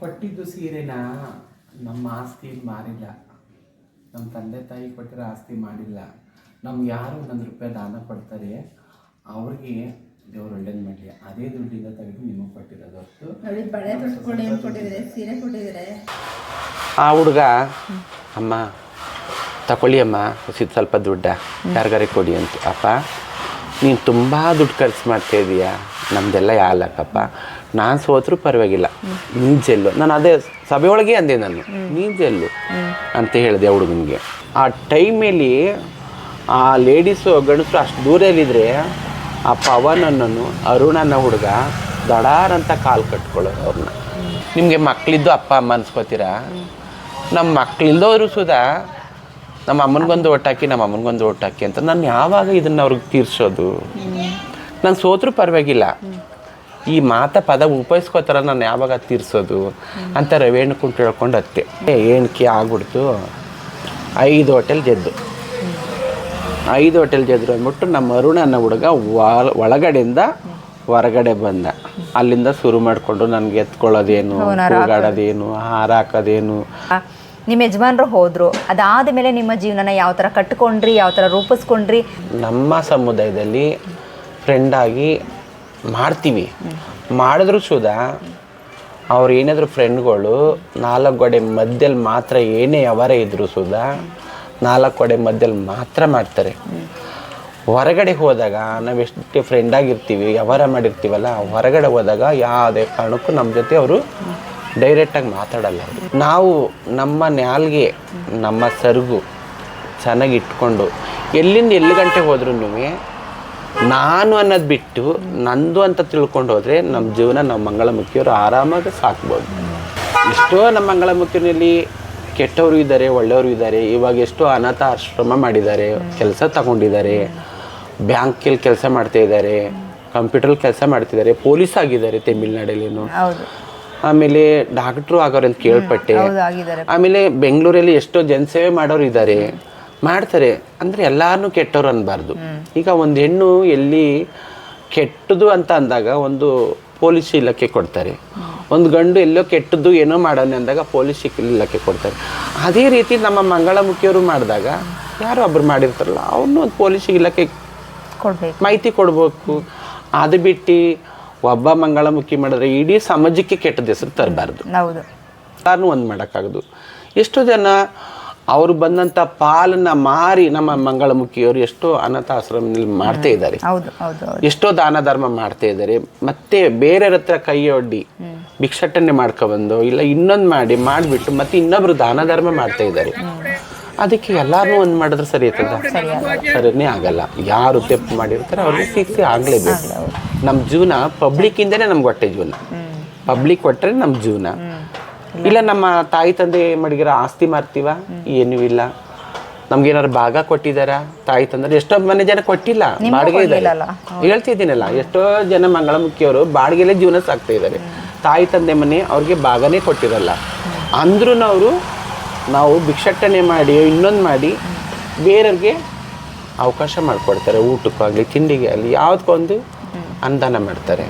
ಕೊಟ್ಟಿದ್ದು ಸೀರೆನ? ನಮ್ಮ ಆಸ್ತಿ ಮಾರಿಲ್ಲ. ನಮ್ಮ ತಂದೆ ತಾಯಿ ಕೊಟ್ಟಿರೋ ಆಸ್ತಿ ಮಾಡಿಲ್ಲ. ನಮ್ಗೆ ಯಾರು ಒಂದೊಂದು ರೂಪಾಯಿ ದಾನ ಕೊಡ್ತಾರೆ ಅವ್ರಿಗೆ ದೇವ್ರು ಒಳ್ಳೇದು ಮಾಡಲಿ. ಅದೇ ದುಡ್ಡಿಂದ ತೆಗೆದು ನಿಮಗೆ ಕೊಟ್ಟಿರೋದು. ಹೊರತು ಆ ಹುಡುಗ ಅಮ್ಮ ತಗೊಳ್ಳಿ ಅಮ್ಮ ಸ್ವಲ್ಪ ದುಡ್ಡ. ಯಾರಿಗಾರಿ ಕೊಡಿ ಅಂತ. ಅಪ್ಪ ನೀನು ತುಂಬ ದುಡ್ಡು ಖರ್ಚು ಮಾಡ್ತಾ ಇದೀಯಾ? ನಮ್ದೆಲ್ಲ ಯಾಲಕ್ಕಪ್ಪ. ನಾನು ಸೋತ್ರೂ ಪರವಾಗಿಲ್ಲ. ನೀನು ಜೆಲ್ಲು ನಾನು ಅದೇ ಸಭೆಯೊಳಗೆ ಅಂದೆ ನಾನು. ನೀನು ಜೆಲ್ಲು ಅಂತ ಹೇಳಿದೆ ಆ ಹುಡುಗನಿಗೆ. ಆ ಟೈಮಲ್ಲಿ ಆ ಲೇಡೀಸು ಗಂಡಸರು ಅಷ್ಟು ದೂರಲ್ಲಿದ್ದರೆ ಆ ಪವನ್ ಅನ್ನೋನು, ಅರುಣ್ ಅನ್ನೋ ಹುಡುಗ ದಡಾರ್ ಅಂತ ಕಾಲು ಕಟ್ಕೊಳ್ಳೋರು ಅವ್ರನ್ನ ನಿಮಗೆ ಮಕ್ಕಳಿದ್ದು ಅಪ್ಪ, ಅಮ್ಮ ಅನ್ಸ್ಕೋತೀರಾ? ನಮ್ಮ ಮಕ್ಕಳಿಲ್ದವರು ಸುಧಾ ನಮ್ಮ ಅಮ್ಮನಿಗೊಂದು ಹಾಕಿ, ನಮ್ಮ ಅಮ್ಮನಿಗೊಂದು ಹಾಕಿ ಅಂತ ನಾನು ಯಾವಾಗ ಇದನ್ನು ಅವ್ರಿಗೆ ತೀರಿಸೋದು? ನಾನು ಸೋತ್ರೂ ಪರವಾಗಿಲ್ಲ. ಈ ಮಾತ ಪದ ಉಪಯೋಗಿಸ್ಕೋತಾರ ನಾನು ಯಾವಾಗ ತೀರ್ಸೋದು ಅಂತ ರವೇಣು ಕುಂಟು ಹೇಳ್ಕೊಂಡು ಹತ್ತೆ ಏಣಿಕೆ ಆಗ್ಬಿಡ್ತು? ಐದು ಹೋಟೆಲ್ ಗೆದ್ದು. ಐದು ಹೋಟೆಲ್ ಗೆದ್ರು ಅಂದ್ಬಿಟ್ಟು ನಮ್ಮ ಅರುಣ ಅನ್ನೋ ಹುಡುಗ ಒಳಗಡೆಯಿಂದ ಹೊರಗಡೆ ಬಂದ. ಅಲ್ಲಿಂದ ಶುರು ಮಾಡಿಕೊಂಡು ನನಗೆ ಎತ್ಕೊಳ್ಳೋದೇನು ಕೂಗಾಡೋದೇನು ಹಾರ ಹಾಕೋದೇನು. ನಿಮ್ಮ ಯಜಮಾನರು ಹೋದ್ರು. ಅದಾದ ಮೇಲೆ ನಿಮ್ಮ ಜೀವನನ ಯಾವ ಥರ ಕಟ್ಕೊಂಡ್ರಿ ಯಾವ ಥರ ರೂಪಿಸ್ಕೊಂಡ್ರಿ? ನಮ್ಮ ಸಮುದಾಯದಲ್ಲಿ ಫ್ರೆಂಡಾಗಿ ಮಾಡ್ತೀವಿ. ಮಾಡಿದ್ರು ಸುಧಾ, ಅವ್ರು ಏನಾದರೂ ಫ್ರೆಂಡ್ಗಳು ನಾಲ್ಕು ಗೋಡೆ ಮಧ್ಯದಲ್ಲಿ ಮಾತ್ರ ಏನೇ ಅವರೇ ಇದ್ರು ಸುಧಾ, ನಾಲ್ಕು ಗೋಡೆ ಮಧ್ಯದಲ್ಲಿ ಮಾತ್ರ ಮಾಡ್ತಾರೆ. ಹೊರಗಡೆ ಹೋದಾಗ ನಾವು ಎಷ್ಟು ಫ್ರೆಂಡಾಗಿರ್ತೀವಿ ವ್ಯವಹಾರ ಮಾಡಿರ್ತೀವಲ್ಲ, ಹೊರಗಡೆ ಹೋದಾಗ ಯಾವುದೇ ಕಾರಣಕ್ಕೂ ನಮ್ಮ ಜೊತೆ ಅವರು ಡೈರೆಕ್ಟಾಗಿ ಮಾತಾಡಲ್ಲ ನಾವು ನಮ್ಮ ನ್ಯಾಲ್ಗೆ, ನಮ್ಮ ಸರ್ಗು ಚೆನ್ನಾಗಿ ಇಟ್ಕೊಂಡು ಎಲ್ಲಿಂದ ಎಲ್ಲಿ ಗಂಟೆ ಹೋದ್ರೂ ನಾನು ಅನ್ನೋದು ಬಿಟ್ಟು ನಂದು ಅಂತ ತಿಳ್ಕೊಂಡು ಹೋದರೆ ನಮ್ಮ ಜೀವನ ನಮ್ಮ ಮಂಗಳಮುಖಿಯವರು ಆರಾಮಾಗಿ ಸಾಕ್ಬೋದು. ಎಷ್ಟೋ ನಮ್ಮ ಮಂಗಳಮುಖಿನಲ್ಲಿ ಕೆಟ್ಟವರು ಇದ್ದಾರೆ ಒಳ್ಳೆಯವರು ಇದ್ದಾರೆ ಇವಾಗ ಎಷ್ಟೋ ಅನಾಥ ಆಶ್ರಮ ಮಾಡಿದ್ದಾರೆ ಕೆಲಸ ತಗೊಂಡಿದ್ದಾರೆ ಬ್ಯಾಂಕಲ್ಲಿ ಕೆಲಸ ಮಾಡ್ತಾ ಇದ್ದಾರೆ ಕಂಪ್ಯೂಟರ್ ಕೆಲಸ ಮಾಡ್ತಿದ್ದಾರೆ ಪೊಲೀಸ್ ಆಗಿದ್ದಾರೆ ತಮಿಳ್ನಾಡಲ್ಲೇನು. ಹೌದು. ಆಮೇಲೆ ಡಾಕ್ಟ್ರು ಆಗೋರು ಅಂತ ಕೇಳ್ಪಟ್ಟೆ. ಆಮೇಲೆ ಬೆಂಗಳೂರಲ್ಲಿ ಎಷ್ಟೋ ಜನಸೇವೆ ಮಾಡೋರು ಇದ್ದಾರೆ ಮಾಡ್ತಾರೆ. ಅಂದರೆ ಎಲ್ಲಾರನ್ನೂ ಕೆಟ್ಟವ್ರು ಅನ್ನಬಾರ್ದು ಈಗ ಒಂದು ಹೆಣ್ಣು ಎಲ್ಲಿ ಕೆಟ್ಟದು ಅಂತ ಅಂದಾಗ ಒಂದು ಪೊಲೀಸ್ ಇಲಾಖೆ ಕೊಡ್ತಾರೆ. ಒಂದು ಗಂಡು ಎಲ್ಲೋ ಕೆಟ್ಟದ್ದು ಏನೋ ಮಾಡೋಣ ಅಂದಾಗ ಪೊಲೀಸ್ ಇಲಾಖೆ ಕೊಡ್ತಾರೆ. ಅದೇ ರೀತಿ ನಮ್ಮ ಮಂಗಳಮುಖಿಯವರು ಮಾಡಿದಾಗ ಯಾರು ಒಬ್ರು ಮಾಡಿರ್ತಾರಲ್ಲ ಅವನು ಒಂದು ಪೊಲೀಸ್ ಇಲಾಖೆ ಕೊಡ್ಬೇಕು. ಮಾಹಿತಿ ಕೊಡ್ಬೇಕು. ಅದು ಬಿಟ್ಟು ಒಬ್ಬ ಮಂಗಳಮುಖಿ ಮಾಡಿದ್ರೆ ಇಡೀ ಸಮಾಜಕ್ಕೆ ಕೆಟ್ಟದ ಹೆಸರು ತರಬಾರ್ದು. ಹೌದು. ಒಂದು ಮಾಡೋಕ್ಕಾಗದು. ಎಷ್ಟೋ ಜನ ಅವರು ಬಂದಂತ ಪಾಲನ್ನ ಮಾರಿ ನಮ್ಮ ಮಂಗಳಮುಖಿಯವರು ಎಷ್ಟೋ ಅನಾಥಾಶ್ರಮದಲ್ಲಿ ಮಾಡ್ತಾ ಇದ್ದಾರೆ. ಎಷ್ಟೋ ದಾನ ಧರ್ಮ ಮಾಡ್ತಾ ಇದ್ದಾರೆ. ಮತ್ತೆ ಬೇರೆಯವ್ರ ಹತ್ರ ಕೈ ಒಡ್ಡಿ ಭಿಕ್ಷಾಟನೆ ಮಾಡ್ಕೊಬಂದು ಇಲ್ಲ ಇನ್ನೊಂದು ಮಾಡಿ ಮಾಡಿಬಿಟ್ಟು ಮತ್ತೆ ಇನ್ನೊಬ್ರು ದಾನ ಧರ್ಮ ಮಾಡ್ತಾ ಇದ್ದಾರೆ. ಅದಕ್ಕೆ ಎಲ್ಲಾರನ್ನೂ ಒಂದು ಮಾಡಿದ್ರೆ ಸರಿ ಆಯ್ತದ? ಸರಿನೇ ಆಗಲ್ಲ. ಯಾರು ತಪ್ಪು ಮಾಡಿರ್ತಾರೆ ಅವ್ರಿಗೆ ಶಿಕ್ಷೆ ಆಗ್ಲೇಬೇಕು. ನಮ್ಮ ಜೀವನ ಪಬ್ಲಿಕ್ಕಿಂದನೇ ನಮ್ಗೆ ಹೊಟ್ಟೆ ಜೀವನ. ಪಬ್ಲಿಕ್ ಕೊಟ್ಟರೆ ನಮ್ಮ ಜೀವನ. ಇಲ್ಲ ನಮ್ಮ ತಾಯಿ ತಂದೆ ಮಡಗಿರೋ ಆಸ್ತಿ ಮಾರ್ತೀವ? ಏನೂ ಇಲ್ಲ. ನಮ್ಗೇನಾದ್ರು ಭಾಗ ಕೊಟ್ಟಿದಾರ? ತಾಯಿ ತಂದ್ರೆ ಎಷ್ಟೋ ಮನೆ ಜನ ಕೊಟ್ಟಿಲ್ಲ. ಬಾಡಿಗೆ ಇದ್ದಾರೆ. ಹೇಳ್ತಿದ್ದೀನಲ್ಲ ಎಷ್ಟೋ ಜನ ಮಂಗಳಮುಖಿಯವರು ಬಾಡಿಗೆಲೆ ಜೀವನ ಸಾಕ್ತಾ ಇದ್ದಾರೆ ತಾಯಿ ತಂದೆ ಮನೆ ಅವ್ರಿಗೆ ಭಾಗನೇ ಕೊಟ್ಟಿರಲ್ಲ. ಅಂದ್ರೂ ಅವರು ನಾವು ಭಿಕ್ಷಾಟನೆ ಮಾಡಿ ಇನ್ನೊಂದು ಮಾಡಿ ಬೇರೆಯವ್ರಿಗೆ ಅವಕಾಶ ಮಾಡಿಕೊಡ್ತಾರೆ. ಊಟಕ್ಕಾಗಲಿ ತಿಂಡಿಗೆ ಆಗಲಿ ಯಾವುದಕ್ಕೊಂದು ಅನುದಾನ ಮಾಡ್ತಾರೆ.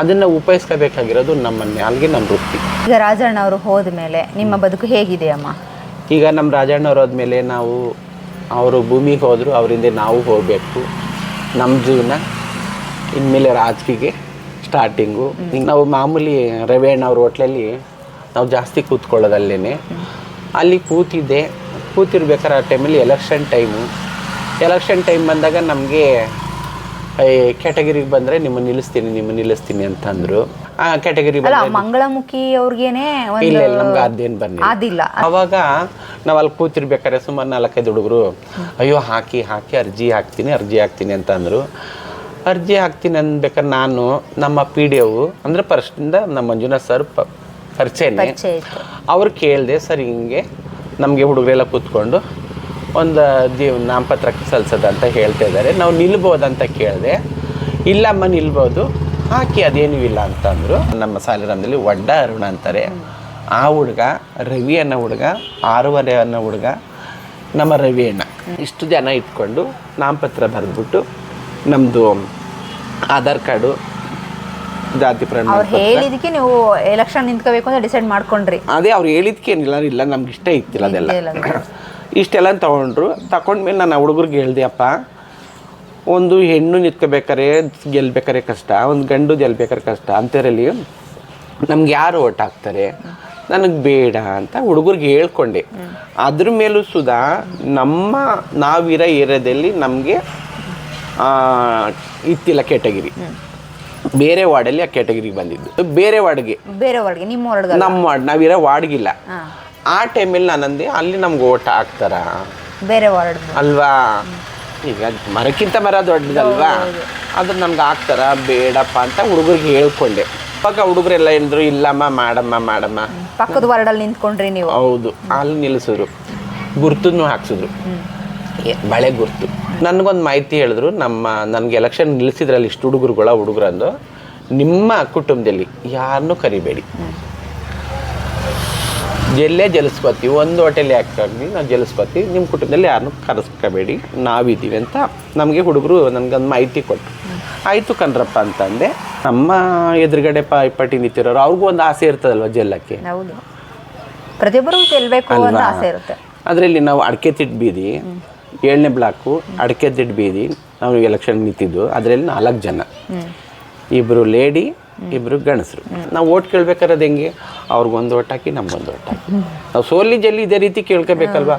ಅದನ್ನು ಉಪಯೋಗಿಸ್ಕೋಬೇಕಾಗಿರೋದು ನಮ್ಮ ಅಲ್ಲಿಗೆ ನಮ್ಮ ವೃತ್ತಿ. ಈಗ ರಾಜಣ್ಣ ಅವರು ಹೋದ ಮೇಲೆ ನಿಮ್ಮ ಬದುಕು ಹೇಗಿದೆ ಅಮ್ಮ? ಈಗ ನಮ್ಮ ರಾಜಣ್ಣವ್ರು ಹೋದ್ಮೇಲೆ ನಾವು ಅವರು ಭೂಮಿಗೆ ಹೋದರು ಅವರಿಂದ ನಾವು ಹೋಗಬೇಕು. ನಮ್ಮ ಜೀವನ ಇನ್ಮೇಲೆ ರಾತ್ರಿಗೆ ಸ್ಟಾರ್ಟಿಂಗು ಈಗ ನಾವು ಮಾಮೂಲಿ ರವೆಣ್ಣ ಅವ್ರ ಹೋಟ್ಲಲ್ಲಿ ನಾವು ಜಾಸ್ತಿ ಕೂತ್ಕೊಳ್ಳೋದಲ್ಲೇ ಅಲ್ಲಿ ಕೂತಿದ್ದೆ ಕೂತಿರ್ಬೇಕಾದ್ರೆ ಆ ಟೈಮಲ್ಲಿ ಎಲೆಕ್ಷನ್ ಟೈಮು ಎಲೆಕ್ಷನ್ ಟೈಮ್ ಬಂದಾಗ ನಮಗೆ ಕ್ಯಾಟಗರಿಗೆ ಬಂದ್ರೆ ನಿಮ್ಮ ನಿಲ್ಲಿಸ್ತೀನಿ ನಿಮ್ಮ ನಿಲ್ಲಿಸ್ತೀನಿ ಅಂತಂದ್ರು. ಆ ಕ್ಯಾಟಗರಿ ಅಲ್ಲ ಮಂಗಳಮುಖಿ ಅವ್ರಿಗೇನೆ ಇಲ್ಲ ಇಲ್ಲ ನಮ್ಗೆ ಅದೇನು ಬನ್ನಿ ಅದಿಲ್ಲ ಅವಾಗ ನಾವು ಅಲ್ಲಿ ಕೂತಿರ್ಬೇಕಾದ್ರೆ ಸುಮಾರು ನಾಲ್ಕೈದು ಹುಡುಗರು ಅಯ್ಯೋ ಹಾಕಿ ಹಾಕಿ ಅರ್ಜಿ ಹಾಕ್ತೀನಿ ಅರ್ಜಿ ಹಾಕ್ತೀನಿ ಅಂತ ಅಂದರು ಅರ್ಜಿ ಹಾಕ್ತೀನಿ ಅನ್ಬೇಕಾದ್ರೆ ನಾನು ನಮ್ಮ ಪಿ ಡಿ ಒವು ಅಂದರೆ ಫಸ್ಟಿಂದ ನಮ್ಮ ಮಂಜುನಾಥ್ ಸರ್ ಪ ಪರಿಚಯನೇ. ಅವ್ರು ಕೇಳಿದೆ ಸರ್ ಹಿಂಗೆ ನಮಗೆ ಹುಡುಗರೆಲ್ಲ ಕೂತ್ಕೊಂಡು ಒಂದು ದೇವ್ ನಾಮಪತ್ರಕ್ಕೆ ಸಲ್ಸೋದು ಅಂತ ಹೇಳ್ತಾ ಇದ್ದಾರೆ. ನಾವು ನಿಲ್ಬೋದಂತ ಕೇಳಿದೆ ಇಲ್ಲಮ್ಮ ನಿಲ್ಬೋದು ಹಾಕಿ ಅದೇನೂ ಇಲ್ಲ ಅಂತಂದರು. ನಮ್ಮ ಸಾಲಿರಾಮದಲ್ಲಿ ಒಡ್ಡ ಅರುಣ ಅಂತಾರೆ. ಆ ಹುಡುಗ ರವಿ ಅನ್ನೋ ಹುಡುಗ ಆರೂವರೆ ಅನ್ನೋ ಹುಡುಗ ನಮ್ಮ ರವಿ ಅಣ್ಣ. ಇಷ್ಟು ಜನ ಇಟ್ಕೊಂಡು ನಾಮಪತ್ರ ಬರೆದ್ಬಿಟ್ಟು ನಮ್ಮದು ಆಧಾರ್ ಕಾರ್ಡು ಜಾತಿ ಪ್ರಮಾಣ ಅವ್ರು ಹೇಳಿದಕ್ಕೆ ನೀವು ಎಲೆಕ್ಷನ್ ನಿಂತ್ಕೋಬೇಕು ಅಂತ ಡಿಸೈಡ್ ಮಾಡ್ಕೊಂಡ್ರಿ. ಅದೇ ಅವ್ರು ಹೇಳಿದ್ಕೇನಿಲ್ಲ ಇಲ್ಲ ನಮ್ಗೆ ಇಷ್ಟ ಇತ್ತಿಲ್ಲ ಅದೆಲ್ಲ. ಇಷ್ಟೆಲ್ಲ ತೊಗೊಂಡ್ರು. ತಗೊಂಡ್ಮೇಲೆ ನಾನು ಆ ಹುಡುಗರಿಗೆ ಹೇಳ್ದೆ ಅಪ್ಪ ಒಂದು ಹೆಣ್ಣು ನಿಂತ್ಕೋಬೇಕಾರೆ ಗೆಲ್ಬೇಕಾರೆ ಕಷ್ಟ ಒಂದು ಗಂಡು ಗೆಲ್ಬೇಕಾರೆ ಕಷ್ಟ. ಅಂಥದ್ರಲ್ಲಿ ನಮ್ಗೆ ಯಾರು ಓಟ್ ಹಾಕ್ತಾರೆ ನನಗೆ ಬೇಡ ಅಂತ ಹುಡುಗರಿಗೆ ಹೇಳ್ಕೊಂಡೆ. ಅದ್ರ ಮೇಲೂ ಸುಧಾ ನಮ್ಮ ನಾವಿರೋ ಏರಿಯಾದಲ್ಲಿ ನಮಗೆ ಇತ್ತಿಲ್ಲ ಕೆಟಗಿರಿ ಬೇರೆ ವಾರ್ಡಲ್ಲಿ ಆ ಕೆಟಗಿರಿಗೆ ಬಂದಿದ್ದು. ಬೇರೆ ವಾರ್ಡ್ಗೆ. ಬೇರೆ ವಾರ್ಡ್ಗೆ ನಿಮ್ಮ ವಾರ್ಡ್ ನಮ್ಮ ವಾರ್ಡ್ ನಾವಿರೋ ವಾರ್ಡ್ಗಿಲ್ಲ. ಆ ಟೈಮಲ್ಲಿ ನಾನಂದೆ ಅಲ್ಲಿ ನಮ್ಗೆ ಓಟ ಹಾಕ್ತಾರ? ಬೇರೆ ವಾರ್ಡ್ ಅಲ್ವಾ? ಈಗ ಮರಕ್ಕಿಂತ ಮರ ದೊಡ್ಡದಲ್ವಾ? ಅದು ನಮ್ಗೆ ಹಾಕ್ತಾರ? ಬೇಡಪ್ಪ ಅಂತ ಹುಡುಗರಿಗೆ ಹೇಳ್ಕೊಂಡೆ. ಪಕ್ಕ ಹುಡುಗರೆಲ್ಲ ಏನಿದ್ರು ಇಲ್ಲಮ್ಮ ಮಾಡಮ್ಮ ಮಾಡಮ್ಮ. ಪಕ್ಕದ ವಾರ್ಡಲ್ಲಿ ನಿಂತ್ಕೊಂಡ್ರಿ ನೀವು. ಹೌದು ಅಲ್ಲಿ ನಿಲ್ಲಿಸಿದ್ರು ಗುರ್ತನ್ನು ಹಾಕ್ಸಿದ್ರು. ಬಳೆ ಗುರ್ತು. ನನಗೊಂದು ಮಾಹಿತಿ ಹೇಳಿದ್ರು ನಮ್ಮ ನನಗೆ ಎಲೆಕ್ಷನ್ ನಿಲ್ಲಿಸಿದ್ರಲ್ಲಿ ಇಷ್ಟು ಹುಡುಗರುಗಳ ಹುಡುಗರಂದು ನಿಮ್ಮ ಕುಟುಂಬದಲ್ಲಿ ಯಾರನ್ನೂ ಕರಿಬೇಡಿ. ಎಲ್ಲೇ ಜಲಿಸ್ಕೊತೀವಿ ಒಂದು ಹೋಟೆಲ್ ಯಾಕಾಗಲಿ ನಾವು ಜಲಿಸ್ಕೊತೀವಿ ನಿಮ್ಮ ಕುಟುಂಬದಲ್ಲಿ ಯಾರನ್ನೂ ಕರೆಸ್ಕೋಬೇಡಿ ನಾವಿದ್ದೀವಿ ಅಂತ ನಮಗೆ ಹುಡುಗರು ನನಗೊಂದು ಮಾಹಿತಿ ಕೊಟ್ಟರು ಆಯಿತು ಕಣ್ರಪ್ಪ ಅಂತಂದೆ. ನಮ್ಮ ಎದುರುಗಡೆ ಪ ಪಟ್ಟಿ ನಿಂತಿರೋರು ಅವ್ರಿಗೂ ಒಂದು ಆಸೆ ಇರ್ತದಲ್ವ ಜೆಲ್ಲಕ್ಕೆ? ಹೌದು. ಪ್ರತಿಯೊಬ್ಬರು ಗೆಲ್ಬೇಕು ಅಂತ ಆಸೆ ಇರುತ್ತೆ. ಅದರಲ್ಲಿ ನಾವು ಅಡಕೆ ತಿಟ್ಟು ಬೀದಿ ಏಳನೇ ಬ್ಲಾಕು ಅಡಕೆ ತಿಟ್ಟು ಬೀದಿ ನಾವು ಎಲೆಕ್ಷನ್ ನಿಂತಿದ್ದು ಅದರಲ್ಲಿ ನಾಲ್ಕು ಜನ. ಇಬ್ಬರು ಲೇಡಿ ಇಬ್ಬರು ಗಣಸರು ನಾವು ಓಟ್ ಕೇಳ್ಬೇಕಾರದು ಹೆಂಗೆ? ಅವ್ರಿಗೊಂದು ಓಟ್ ಹಾಕಿ ನಮ್ಗೊಂದು ಓಟ್ ಹಾಕಿ. ನಾವು ಸೋಲಿ ಜಲ್ಲಿ ಇದೇ ರೀತಿ ಕೇಳ್ಕೋಬೇಕಲ್ವ?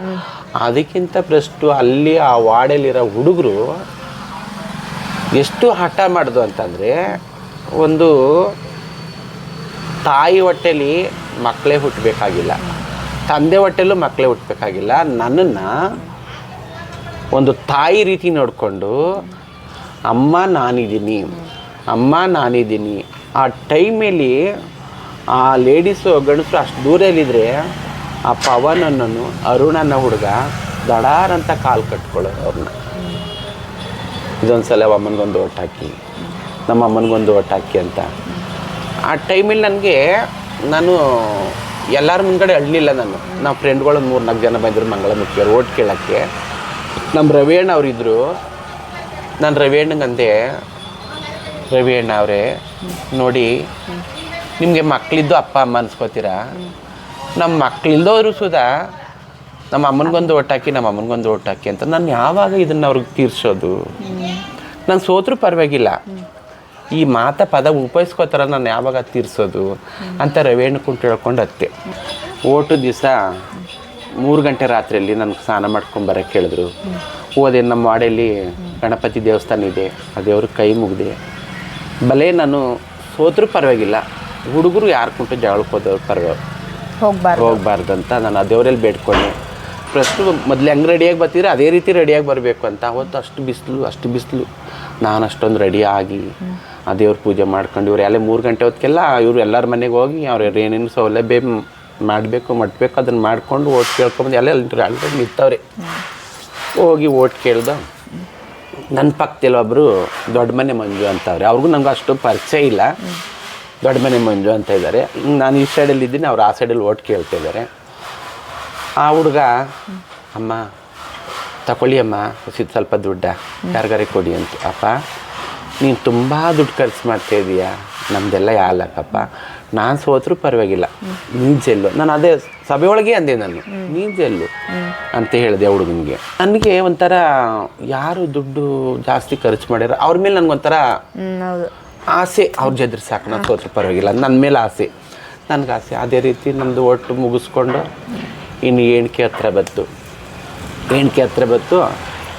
ಅದಕ್ಕಿಂತ ಪ್ರಸ್ಟು ಅಲ್ಲಿ ಆ ವಾರ್ಡಲ್ಲಿರೋ ಹುಡುಗರು ಎಷ್ಟು ಹಠ ಮಾಡ್ದು ಅಂತಂದರೆ ಒಂದು ತಾಯಿ ಹೊಟ್ಟೆಲಿ ಮಕ್ಕಳೇ ಹುಟ್ಟಬೇಕಾಗಿಲ್ಲ ತಂದೆ ಹೊಟ್ಟೆಲೂ ಮಕ್ಕಳೇ ಹುಟ್ಟಬೇಕಾಗಿಲ್ಲ ನನ್ನನ್ನು ಒಂದು ತಾಯಿ ರೀತಿ ನೋಡಿಕೊಂಡು, ಅಮ್ಮ ನಾನಿದ್ದೀನಿ ಅಮ್ಮ ನಾನಿದ್ದೀನಿ ಆ ಟೈಮಲ್ಲಿ ಆ ಲೇಡೀಸು ಗಂಡಸು ಅಷ್ಟು ದೂರಲ್ಲಿದ್ದರೆ ಆ ಪವನ್ ಅನ್ನೋನು ಅರುಣನ ಹುಡುಗ ದಡಾರಂತ ಕಾಲು ಕಟ್ಕೊಳ್ಳೋರು ಅವ್ರನ್ನ ಇದೊಂದು ಸಲ ಅಮ್ಮನಿಗೊಂದು ಓಟ್ ಹಾಕಿ, ನಮ್ಮ ಅಮ್ಮನಿಗೊಂದು ಒಟ್ಟಾಕಿ ಅಂತ. ಆ ಟೈಮಲ್ಲಿ ನನಗೆ ನಾನು ಎಲ್ಲರ ಮುಂದ್ಗಡೆ ಅಳ್ಳಿಲ್ಲ ನಾನು. ನಮ್ಮ ಫ್ರೆಂಡ್ಗಳು ಮೂರು ನಾಲ್ಕು ಜನ ಬಂದರು ಮಂಗಳ ಮುಖ್ಯರು ಓಟ್ ಕೇಳೋಕ್ಕೆ. ನಮ್ಮ ರವಿಯಣ್ಣ ಅವರಿದ್ದರು ನಾನು ರವಿಯಣ್ಣಂಗಂದೆ ರವಿಯಣ್ಣ ಅವರೇ, ನೋಡಿ, ನಿಮಗೆ ಮಕ್ಕಳಿದ್ದು ಅಪ್ಪ ಅಮ್ಮ ಅನ್ಸ್ಕೋತೀರಾ? ನಮ್ಮ ಮಕ್ಕಳಿಲ್ದವರು ಸುಧಾ ನಮ್ಮ ಅಮ್ಮನಿಗೊಂದು ಓಟ್ ಹಾಕಿ ನಮ್ಮ ಅಮ್ಮನಿಗೊಂದು ಓಟ್ ಹಾಕಿ ಅಂತ ನಾನು ಯಾವಾಗ ಇದನ್ನು ಅವ್ರಿಗೆ ತೀರ್ಸೋದು? ನಾನು ಸೋತ್ರೂ ಪರವಾಗಿಲ್ಲ. ಈ ಮಾತ ಪದ ಉಪಯೋಗಿಸ್ಕೋತಾರ ನಾನು ಯಾವಾಗ ತೀರ್ಸೋದು? ಅಂತ ರವೇಣು ಕುಂಟು ಹೇಳ್ಕೊಂಡು ಹತ್ತೆ ಓಟು ದಿವಸ ಮೂರು ಗಂಟೆ ರಾತ್ರಿಯಲ್ಲಿ ನನಗೆ ಸ್ನಾನ ಮಾಡ್ಕೊಂಡು ಬರೋಕ್ಕೆ ಹೇಳಿದ್ರು ಹೋದೆ ನಮ್ಮ ವಾಡೆಯಲ್ಲಿ ಗಣಪತಿ ದೇವಸ್ಥಾನ ಇದೆ. ಆ ದೇವ್ರಿಗೆ ಕೈ ಮುಗಿದೆ. ಭಲೇ ನಾನು ಸೋತ್ರೂ ಪರವಾಗಿಲ್ಲ. ಹುಡುಗರು ಯಾರು ಕುಂಟು ಜಗಳಕ್ಕೆ ಹೋದವ್ರು ಪರವಾಗಿ ಹೋಗ್ಬಾರ್ದು. ಅಂತ ನಾನು ಆ ದೇವರಲ್ಲಿ ಬೇಡ್ಕೊಂಡೆ. ಫಸ್ಟು ಮೊದಲು ಹೆಂಗೆ ರೆಡಿಯಾಗಿ ಬರ್ತಿದ್ರೆ ಅದೇ ರೀತಿ ರೆಡಿಯಾಗಿ ಬರಬೇಕು ಅಂತ. ಅವತ್ತು ಅಷ್ಟು ಬಿಸಿಲು ಅಷ್ಟು ಬಿಸಿಲು. ನಾನು ಅಷ್ಟೊಂದು ರೆಡಿಯಾಗಿ ಆಗಿ ಆ ದೇವ್ರ ಪೂಜೆ ಮಾಡ್ಕೊಂಡು ಇವ್ರು ಎಲ್ಲ ಮೂರು ಗಂಟೆ ಹೊತ್ತಿಗೆಲ್ಲ ಇವರು ಎಲ್ಲರ ಮನೆಗೆ ಹೋಗಿ ಅವ್ರು ಏನೇನು ಸೌಲಭ್ಯ ಮಾಡಬೇಕು ಮಟ್ಬೇಕು ಅದನ್ನು ಮಾಡ್ಕೊಂಡು ಓಟ್ ಕೇಳ್ಕೊಂಬಂದು ಎಲ್ಲ ಅಲ್ಲಿ ನಿಂತವ್ರೆ. ಹೋಗಿ ಓಟ್ ಕೇಳ್ದು. ನನ್ನ ಪಕ್ಕದಲ್ಲಿ ಒಬ್ಬರು ದೊಡ್ಡ ಮನೆ ಮಂಜು ಅಂತವ್ರೆ. ಅವ್ರಿಗೂ ನಂಗೆ ಅಷ್ಟು ಪರಿಚಯ ಇಲ್ಲ. ದೊಡ್ಡ ಮನೆ ಮಂಜು ಅಂತ ಇದ್ದಾರೆ ನಾನು ಈ ಸೈಡಲ್ಲಿ ಇದ್ದೀನಿ, ಅವ್ರು ಆ ಸೈಡಲ್ಲಿ ಓಟ್ ಕೇಳ್ತಾ ಇದ್ದಾರೆ ಆ ಹುಡುಗ, ಅಮ್ಮ ತಗೊಳ್ಳಿ ಅಮ್ಮ ಸ್ವಲ್ಪ ದುಡ್ಡ, ಯಾರಿಗಾರೆ ಕೊಡಿ ಅಂತ. ಅಪ್ಪ, ನೀನು ತುಂಬ ದುಡ್ಡು ಖರ್ಚು ಮಾಡ್ತಾ ಇದೀಯಾ? ನಮ್ದೆಲ್ಲ ಯಾಲಕ್ಕಪ್ಪ ನಾನು ಸೋತ್ರೂ ಪರವಾಗಿಲ್ಲ. ನೀನು ಜೆಲ್ಲು ನಾನು ಅದೇ ಸಭೆಯೊಳಗೆ ಒಳಗೆ ಅಂದೆ ನಾನು. ನೀನು ಜೆಲ್ಲು ಅಂತ ಹೇಳಿದೆ ಹುಡುಗನಿಗೆ. ನನಗೆ ಒಂಥರ ಯಾರು ದುಡ್ಡು ಜಾಸ್ತಿ ಖರ್ಚು ಮಾಡ್ಯಾರ ಅವ್ರ ಮೇಲೆ ನನಗೊಂಥರ ಒಂಥರ ಆಸೆ. ಅವ್ರ ಜೊತೆ ಸಾಕು. ನಾನು ಸೋತ್ರ ಪರವಾಗಿಲ್ಲ. ನನ್ನ ಮೇಲೆ ಆಸೆ. ನನಗೆ ಆಸೆ. ಅದೇ ರೀತಿ ನಮ್ಮದು ಒಟ್ಟು ಮುಗಿಸ್ಕೊಂಡು ಇನ್ನು ಏಣಿಕೆ ಹತ್ರ ಬಂತು ಏಣಿಕೆ ಹತ್ರ ಬಂತು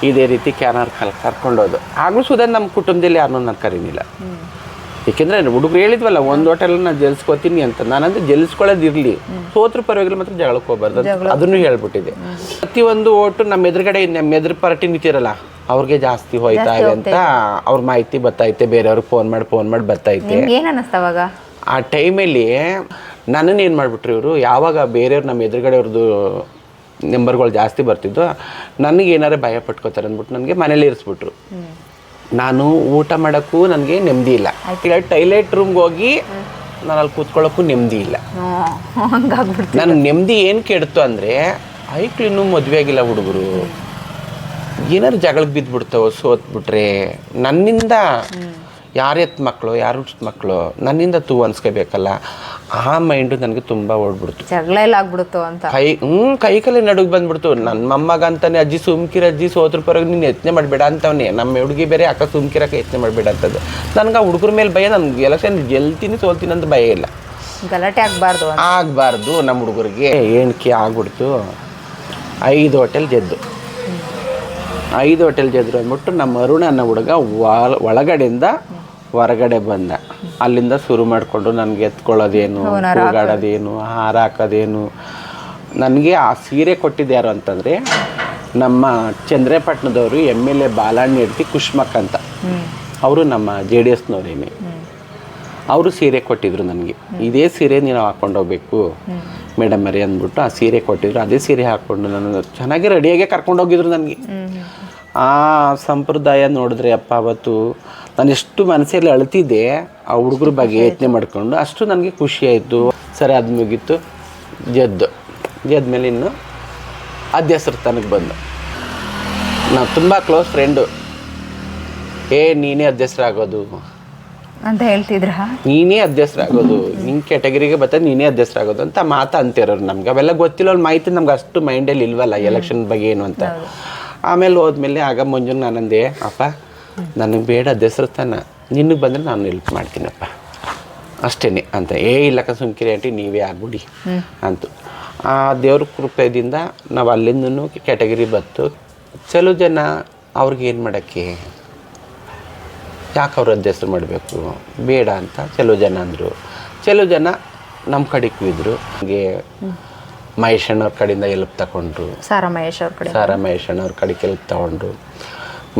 ಇದೇ ರೀತಿ ಕ್ಯಾನರ್ ಕಲ್ ಕರ್ಕೊಂಡೋದು. ಆಗಲೂ ಸುದ ನಮ್ಮ ಕುಟುಂಬದಲ್ಲಿ ಯಾರನ್ನೂ ನಾನು ಕರೀನಿಲ್ಲ. ಏಕೆಂದರೆ ಹುಡುಗರು ಹೇಳಿದ್ವಲ್ಲ ಒಂದು ಹೋಟೆಲ್ ನಾನು ಜಲಿಸ್ಕೋತೀನಿ ಅಂತ. ನಾನಂದ್ರೆ ಜಲ್ಸ್ಕೊಳ್ಳೋದು ಇರಲಿ ಸೋತ್ರ ಪರವಾಗಿಲ್ಲ ಮಾತ್ರ ಜಗಳಕ್ಕೆ ಹೋಗ್ಬಾರ್ದು ಅದನ್ನೂ ಹೇಳ್ಬಿಟ್ಟಿದೆ ಪ್ರತಿ ಒಂದು ಓಟು ನಮ್ಮ ಎದುರುಗಡೆ ನಮ್ಮ ಎದುರು ಪಾರ್ಟಿ ನಿಂತಿರಲ್ಲ ಅವ್ರಿಗೆ ಜಾಸ್ತಿ ಹೋಯ್ತಾ ಇದೆ ಅಂತ ಅವ್ರ ಮಾಹಿತಿ ಬರ್ತೈತೆ ಬೇರೆಯವ್ರಿಗೆ ಫೋನ್ ಮಾಡಿ ಫೋನ್ ಮಾಡಿ ಬರ್ತೈತೆ ಏನ್ ಅವಾಗ? ಆ ಟೈಮಲ್ಲಿ ನನ್ನನ್ನು ಏನು ಮಾಡಿಬಿಟ್ರು ಇವರು ಯಾವಾಗ ಬೇರೆಯವ್ರು ನಮ್ಮ ಎದುರುಗಡೆಯವ್ರದ್ದು ನಂಬರ್ಗಳು ಜಾಸ್ತಿ ಬರ್ತಿದ್ದು ನನಗೆ ಏನಾರು ಭಯ ಪಟ್ಕೋತಾರೆ ಅಂದ್ಬಿಟ್ಟು ನನಗೆ ಮನೇಲಿ ಇರಿಸ್ಬಿಟ್ರು. ನಾನು ಊಟ ಮಾಡೋಕ್ಕೂ ನನಗೆ ನೆಮ್ಮದಿ ಇಲ್ಲ. ಇಲ್ಲ ಟೈಲೆಟ್ ರೂಮ್ಗೆ ಹೋಗಿ ನಾನು ಅಲ್ಲಿ ಕೂತ್ಕೊಳ್ಳೋಕ್ಕೂ ನೆಮ್ಮದಿ ಇಲ್ಲ. ಹಂಗಾಗ್ಬಿಡ್ತು ನನಗೆ ನೆಮ್ಮದಿ ಏನು ಕೆಡ್ತು ಅಂದರೆ ಐಕ್ಳು ಇನ್ನೂ ಮದುವೆ ಆಗಿಲ್ಲ ಹುಡುಗರು. ಏನಾರು ಜಗಳಕ್ಕೆ ಬಿದ್ದುಬಿಡ್ತಾವೆ ಸೋತ್ಬಿಟ್ರೆ ನನ್ನಿಂದ ಯಾರ ಎತ್ ಮಕ್ಕಳು ಯಾರು ಮಕ್ಕಳು ನನ್ನಿಂದ ತೂ ಅನ್ಸ್ಕೋಬೇಕಲ್ಲ ಆ ಮೈಂಡು ನನಗೆ ತುಂಬ ಓಡ್ಬಿಡ್ತು. ಜಗಳ ಎಲ್ಲ ಆಗ್ಬಿಡುತ್ತೋ ಅಂತ. ಕೈ ಹ್ಞೂ ಕೈ ಕಲೆ ನಡುಗೆ ಬಂದ್ಬಿಡ್ತು. ನನ್ನ ಮೊಮ್ಮಗ ಅಂತಾನೆ ಅಜ್ಜಿ ಸುಮ್ಕಿರ ಅಜ್ಜಿ ಸೋತ್ರ ಪರವಾಗಿ ನೀನು ಯತ್ನೆ ಮಾಡಬೇಡ ಅಂತವನೇ. ನಮ್ಮ ಹುಡುಗಿ ಬೇರೆ ಅಕ್ಕ ಸುಮ್ಕಿರಕ್ಕೆ ಯತ್ನೆ ಮಾಡಬೇಡ ಅಂತದ್ದು. ನನಗೆ ಆ ಹುಡುಗರ ಮೇಲೆ ಭಯ ನನ್ಗೆ ಎಲೆಕ್ಷನ್ ಗೆಲ್ತೀನಿ ಸೋಲ್ತೀನಿ ಅಂತ ಭಯ ಇಲ್ಲ. ಗಲಾಟೆ ಆಗಬಾರ್ದು ಆಗಬಾರ್ದು ನಮ್ಮ ಹುಡುಗರಿಗೆ. ಏನಕ್ಕೆ ಆಗ್ಬಿಡ್ತು? ಐದು ಹೋಟೆಲ್ ಗೆದ್ದು. ಐದು ಹೋಟೆಲ್ ಗೆದ್ರು ಅಂದ್ಬಿಟ್ಟು ನಮ್ಮ ಅರುಣ ಅನ್ನೋ ಹುಡುಗ ಒಳ- ಒಳಗಡೆಯಿಂದ ಹೊರಗಡೆ ಬಂದ. ಅಲ್ಲಿಂದ ಶುರು ಮಾಡಿಕೊಂಡು ನನಗೆ ಎತ್ಕೊಳ್ಳೋದೇನು ಕೂಗಾಡೋದೇನು ಹಾರ ಹಾಕೋದೇನು. ನನಗೆ ಆ ಸೀರೆ ಕೊಟ್ಟಿದ್ದು ಯಾರು ಅಂತಂದರೆ ನಮ್ಮ ಚಂದ್ರಪಟ್ಟಣದವರು ಎಂ ಎಲ್ ಎ ಬಾಲಣ್ಣ ಹೆಡ್ತಿ ಕುಷ್ಮಕ್ ಅಂತ. ಅವರು ನಮ್ಮ ಜೆ ಡಿ ಎಸ್ನವರೇನೆ ಅವರು ಸೀರೆ ಕೊಟ್ಟಿದ್ರು ನನಗೆ. ಇದೇ ಸೀರೆ ನೀನು ಹಾಕೊಂಡು ಹೋಗ್ಬೇಕು. ಮೇಡಮ್ ಅರಿ ಅಂದ್ಬಿಟ್ಟು ಆ ಸೀರೆ ಕೊಟ್ಟಿದ್ರು. ಅದೇ ಸೀರೆ ಹಾಕ್ಕೊಂಡು ನಾನು ಚೆನ್ನಾಗಿ ರೆಡಿಯಾಗೆ ಕರ್ಕೊಂಡು ಹೋಗಿದ್ರು ನನಗೆ. ಆ ಸಂಪ್ರದಾಯ ನೋಡಿದ್ರೆ ಅಪ್ಪ ಅವತ್ತು ನಾನು ಎಷ್ಟು ಮನಸ್ಸಲ್ಲಿ ಅಳ್ತಿದ್ದೆ ಆ ಹುಡುಗರ ಬಗ್ಗೆ ಯೋಚನೆ ಮಾಡಿಕೊಂಡು ಅಷ್ಟು ನನಗೆ ಖುಷಿ ಆಯಿತು. ಸರಿ ಅದು ಮುಗೀತು. ಜದ್ದು ಜದ್ಮೇಲೆ ಇನ್ನು ಅಧ್ಯಕ್ಷರ ತನಗೆ ಬಂದು. ನಾವು ತುಂಬ ಕ್ಲೋಸ್ ಫ್ರೆಂಡು ಏ ನೀನೇ ಅಧ್ಯಕ್ಷರಾಗೋದು ಅಂತ ಹೇಳ್ತಿದ್ರ? ನೀನೇ ಅಧ್ಯಕ್ಷರಾಗೋದು ನಿನ್ನ ಕ್ಯಾಟಗರಿಗೆ ಬರ್ತದೆ ನೀನೇ ಅಧ್ಯಕ್ಷರಾಗೋದು ಅಂತ ಮಾತು ಅಂತಿರೋರು ನಮ್ಗೆ. ಅವೆಲ್ಲ ಗೊತ್ತಿಲ್ಲ ಅವ್ರ ಮಾಹಿತಿ ನಮ್ಗೆ ಅಷ್ಟು ಮೈಂಡಲ್ಲಿ ಇಲ್ವಲ್ಲ ಎಲೆಕ್ಷನ್ ಬಗ್ಗೆ ಏನು ಅಂತ. ಆಮೇಲೆ ಹೋದ್ಮೇಲೆ ಆಗ ಮುಂಜಾನೆ ನಾನಂದೆ ಅಪ್ಪ ನನಗೆ ಬೇಡ ದಸರತನ. ತಾನ ನಿನಗೆ ಬಂದರೆ ನಾನು ಹೆಲ್ಪ್ ಮಾಡ್ತೀನಪ್ಪ. ಅಷ್ಟೇ ಅಂತ. ಏ ಇಲ್ಲಕ್ಕ ಸುಮ್ಕಿರಿ ಆಂಟಿ ನೀವೇ ಆಗ್ಬಿಡಿ ಅಂತು. ಆ ದೇವ್ರ ಕೃಪೆಯಿಂದ ನಾವು ಅಲ್ಲಿಂದನೂ ಕ್ಯಾಟಗರಿ ಬಂತು. ಚಲೋ ಜನ ಅವ್ರಿಗೆ ಏನು ಮಾಡೋಕ್ಕೆ? ಯಾಕೆ ಅವ್ರ ಅಧ್ಯಕ್ಷರು ಮಾಡಬೇಕು? ಬೇಡ ಅಂತ ಕೆಲವು ಜನ ಅಂದರು. ಚಲೋ ಜನ ನಮ್ಮ ಕಡೆ ಇದ್ದರು ಹಾಗೆ ಮಹೇಶಣ್ಣವ್ರ ಕಡೆಯಿಂದ ಎಲ್ಪ್ ತಗೊಂಡ್ರು ಸಾರಾ ಮಹೇಶ್ ಅವ್ರ ಕಡೆ. ಸಾರಾ ಮಹೇಶಣ್ಣವ್ರ ಕಡೆಗೆ ಎಲ್ಪ್ ತಗೊಂಡ್ರು.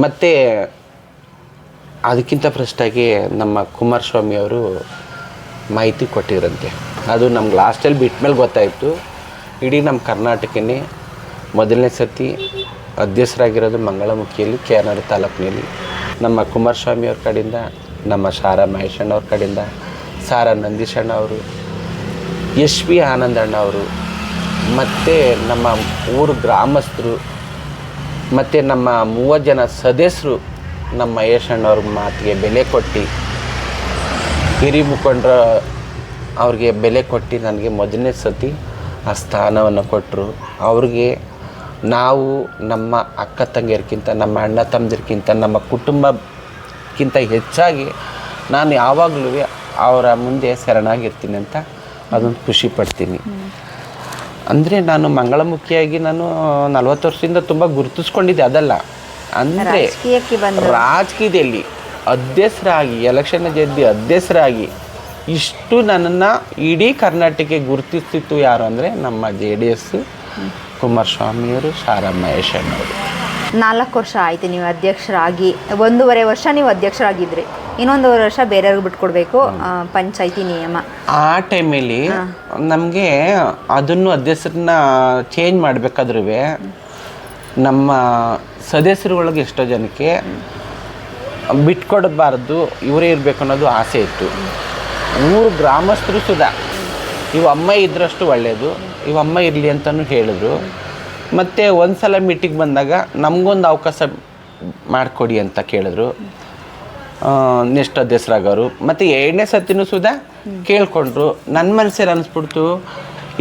ಮತ್ತು ಅದಕ್ಕಿಂತ ಫಸ್ಟಾಗಿ ನಮ್ಮ ಕುಮಾರಸ್ವಾಮಿ ಅವರು ಮಾಹಿತಿ ಕೊಟ್ಟಿದ್ರಂತೆ. ಅದು ನಮ್ಗೆ ಲಾಸ್ಟಲ್ಲಿ ಬಿಟ್ಟ ಮೇಲೆ ಗೊತ್ತಾಯಿತು. ಇಡೀ ನಮ್ಮ ಕರ್ನಾಟಕನೇ ಮೊದಲನೇ ಸತಿ ಅಧ್ಯಕ್ಷರಾಗಿರೋದು ಮಂಗಳಮುಖಿಯಲ್ಲಿ ಕೆ ನಗರ ತಾಲೂಕಿನಲ್ಲಿ. ನಮ್ಮ ಕುಮಾರಸ್ವಾಮಿ ಅವ್ರ ಕಡೆಯಿಂದ, ನಮ್ಮ ಸಾರಾ ಮಹೇಶಣ್ಣವ್ರ ಕಡೆಯಿಂದ, ಸಾರಾ ನಂದೀಶಣ್ಣ ಅವರು ಎಸ್ ವಿ ಆನಂದಣ್ಣ ಅವರು, ಮತ್ತು ನಮ್ಮ ಊರು ಗ್ರಾಮಸ್ಥರು, ಮತ್ತು ನಮ್ಮ ಮೂವತ್ತು ಜನ ಸದಸ್ಯರು ನಮ್ಮ ಮಹೇಶ್ ಅಣ್ಣವ್ರ ಮಾತಿಗೆ ಬೆಲೆ ಕೊಟ್ಟು, ಹಿರಿ ಮುಖಂಡ್ರ ಅವ್ರಿಗೆ ಬೆಲೆ ಕೊಟ್ಟು ನನಗೆ ಮೊದಲನೇ ಸತಿ ಆ ಸ್ಥಾನವನ್ನು ಕೊಟ್ಟರು. ಅವ್ರಿಗೆ ನಾವು ನಮ್ಮ ಅಕ್ಕ ತಂಗಿಯರ್ಗಿಂತ ನಮ್ಮ ಅಣ್ಣ ತಮ್ಮದಿರ್ಕಿಂತ, ನಮ್ಮ ಕುಟುಂಬಕ್ಕಿಂತ ಹೆಚ್ಚಾಗಿ ನಾನು ಯಾವಾಗಲೂ ಅವರ ಮುಂದೆ ಶರಣಾಗಿರ್ತೀನಿ ಅಂತ ಅದೊಂದು ಖುಷಿ ಪಡ್ತೀನಿ. ಅಂದರೆ ನಾನು ಮಂಗಳಮುಖಿಯಾಗಿ ನಾನು ನಲ್ವತ್ತು ವರ್ಷದಿಂದ ತುಂಬ ಗುರುತಿಸ್ಕೊಂಡಿದ್ದೆ, ಅದಲ್ಲ. ಅಂದರೆ ರಾಜಕೀಯದಲ್ಲಿ ಅಧ್ಯಕ್ಷರಾಗಿ ಎಲೆಕ್ಷನ್ ಗೆದ್ದು ಅಧ್ಯಕ್ಷರಾಗಿ ಇಷ್ಟು ನನ್ನನ್ನು ಇಡೀ ಕರ್ನಾಟಕಕ್ಕೆ ಗುರುತಿಸ್ತಿತ್ತು ಯಾರು ಅಂದರೆ ನಮ್ಮ ಜೆ ಡಿ ಎಸ್ ಕುಮಾರಸ್ವಾಮಿಯವರು ಸಾರಾ ಮಹೇಶಣ್ಣವರು ನಾಲ್ಕು ವರ್ಷ ಆಯಿತು ನೀವು ಅಧ್ಯಕ್ಷರಾಗಿ. ಒಂದೂವರೆ ವರ್ಷ ನೀವು ಅಧ್ಯಕ್ಷರಾಗಿದ್ರಿ. ಇನ್ನೊಂದೂವರೆ ವರ್ಷ ಬೇರೆಯವ್ರಿಗೆ ಬಿಟ್ಕೊಡ್ಬೇಕು ಪಂಚಾಯ್ತಿ ನಿಯಮ. ಆ ಟೈಮಲ್ಲಿ ನಮಗೆ ಅದನ್ನು ಅಧ್ಯಕ್ಷರನ್ನ ಚೇಂಜ್ ಮಾಡಬೇಕಾದ್ರೂ ನಮ್ಮ ಸದಸ್ಯರುಗಳಿಗೆ ಎಷ್ಟೋ ಜನಕ್ಕೆ ಬಿಟ್ಕೊಡಬಾರ್ದು ಇವರೇ ಇರಬೇಕು ಅನ್ನೋದು ಆಸೆ ಇತ್ತು. ಮೂರು ಗ್ರಾಮಸ್ಥರು ಸುಧಾ. ಇವು ಅಮ್ಮ ಇದ್ರಷ್ಟು ಒಳ್ಳೆಯದು ಇವು ಅಮ್ಮ ಇರಲಿ ಅಂತಲೂ ಹೇಳಿದ್ರು. ಮತ್ತು ಒಂದು ಸಲ ಮೀಟಿಂಗ್ ಬಂದಾಗ ನಮಗೊಂದು ಅವಕಾಶ ಮಾಡಿಕೊಡಿ ಅಂತ ಕೇಳಿದ್ರು. ನೆಕ್ಸ್ಟ್ ಅಧ್ಯಕ್ಷರಾಗೋರು ಮತ್ತು ಎರಡನೇ ಸತಿನೂ ಸುಧಾ ಕೇಳ್ಕೊಂಡ್ರು. ನನ್ನ ಮನಸ್ಸಲ್ಲಿ ಅನಿಸ್ಬಿಡ್ತು?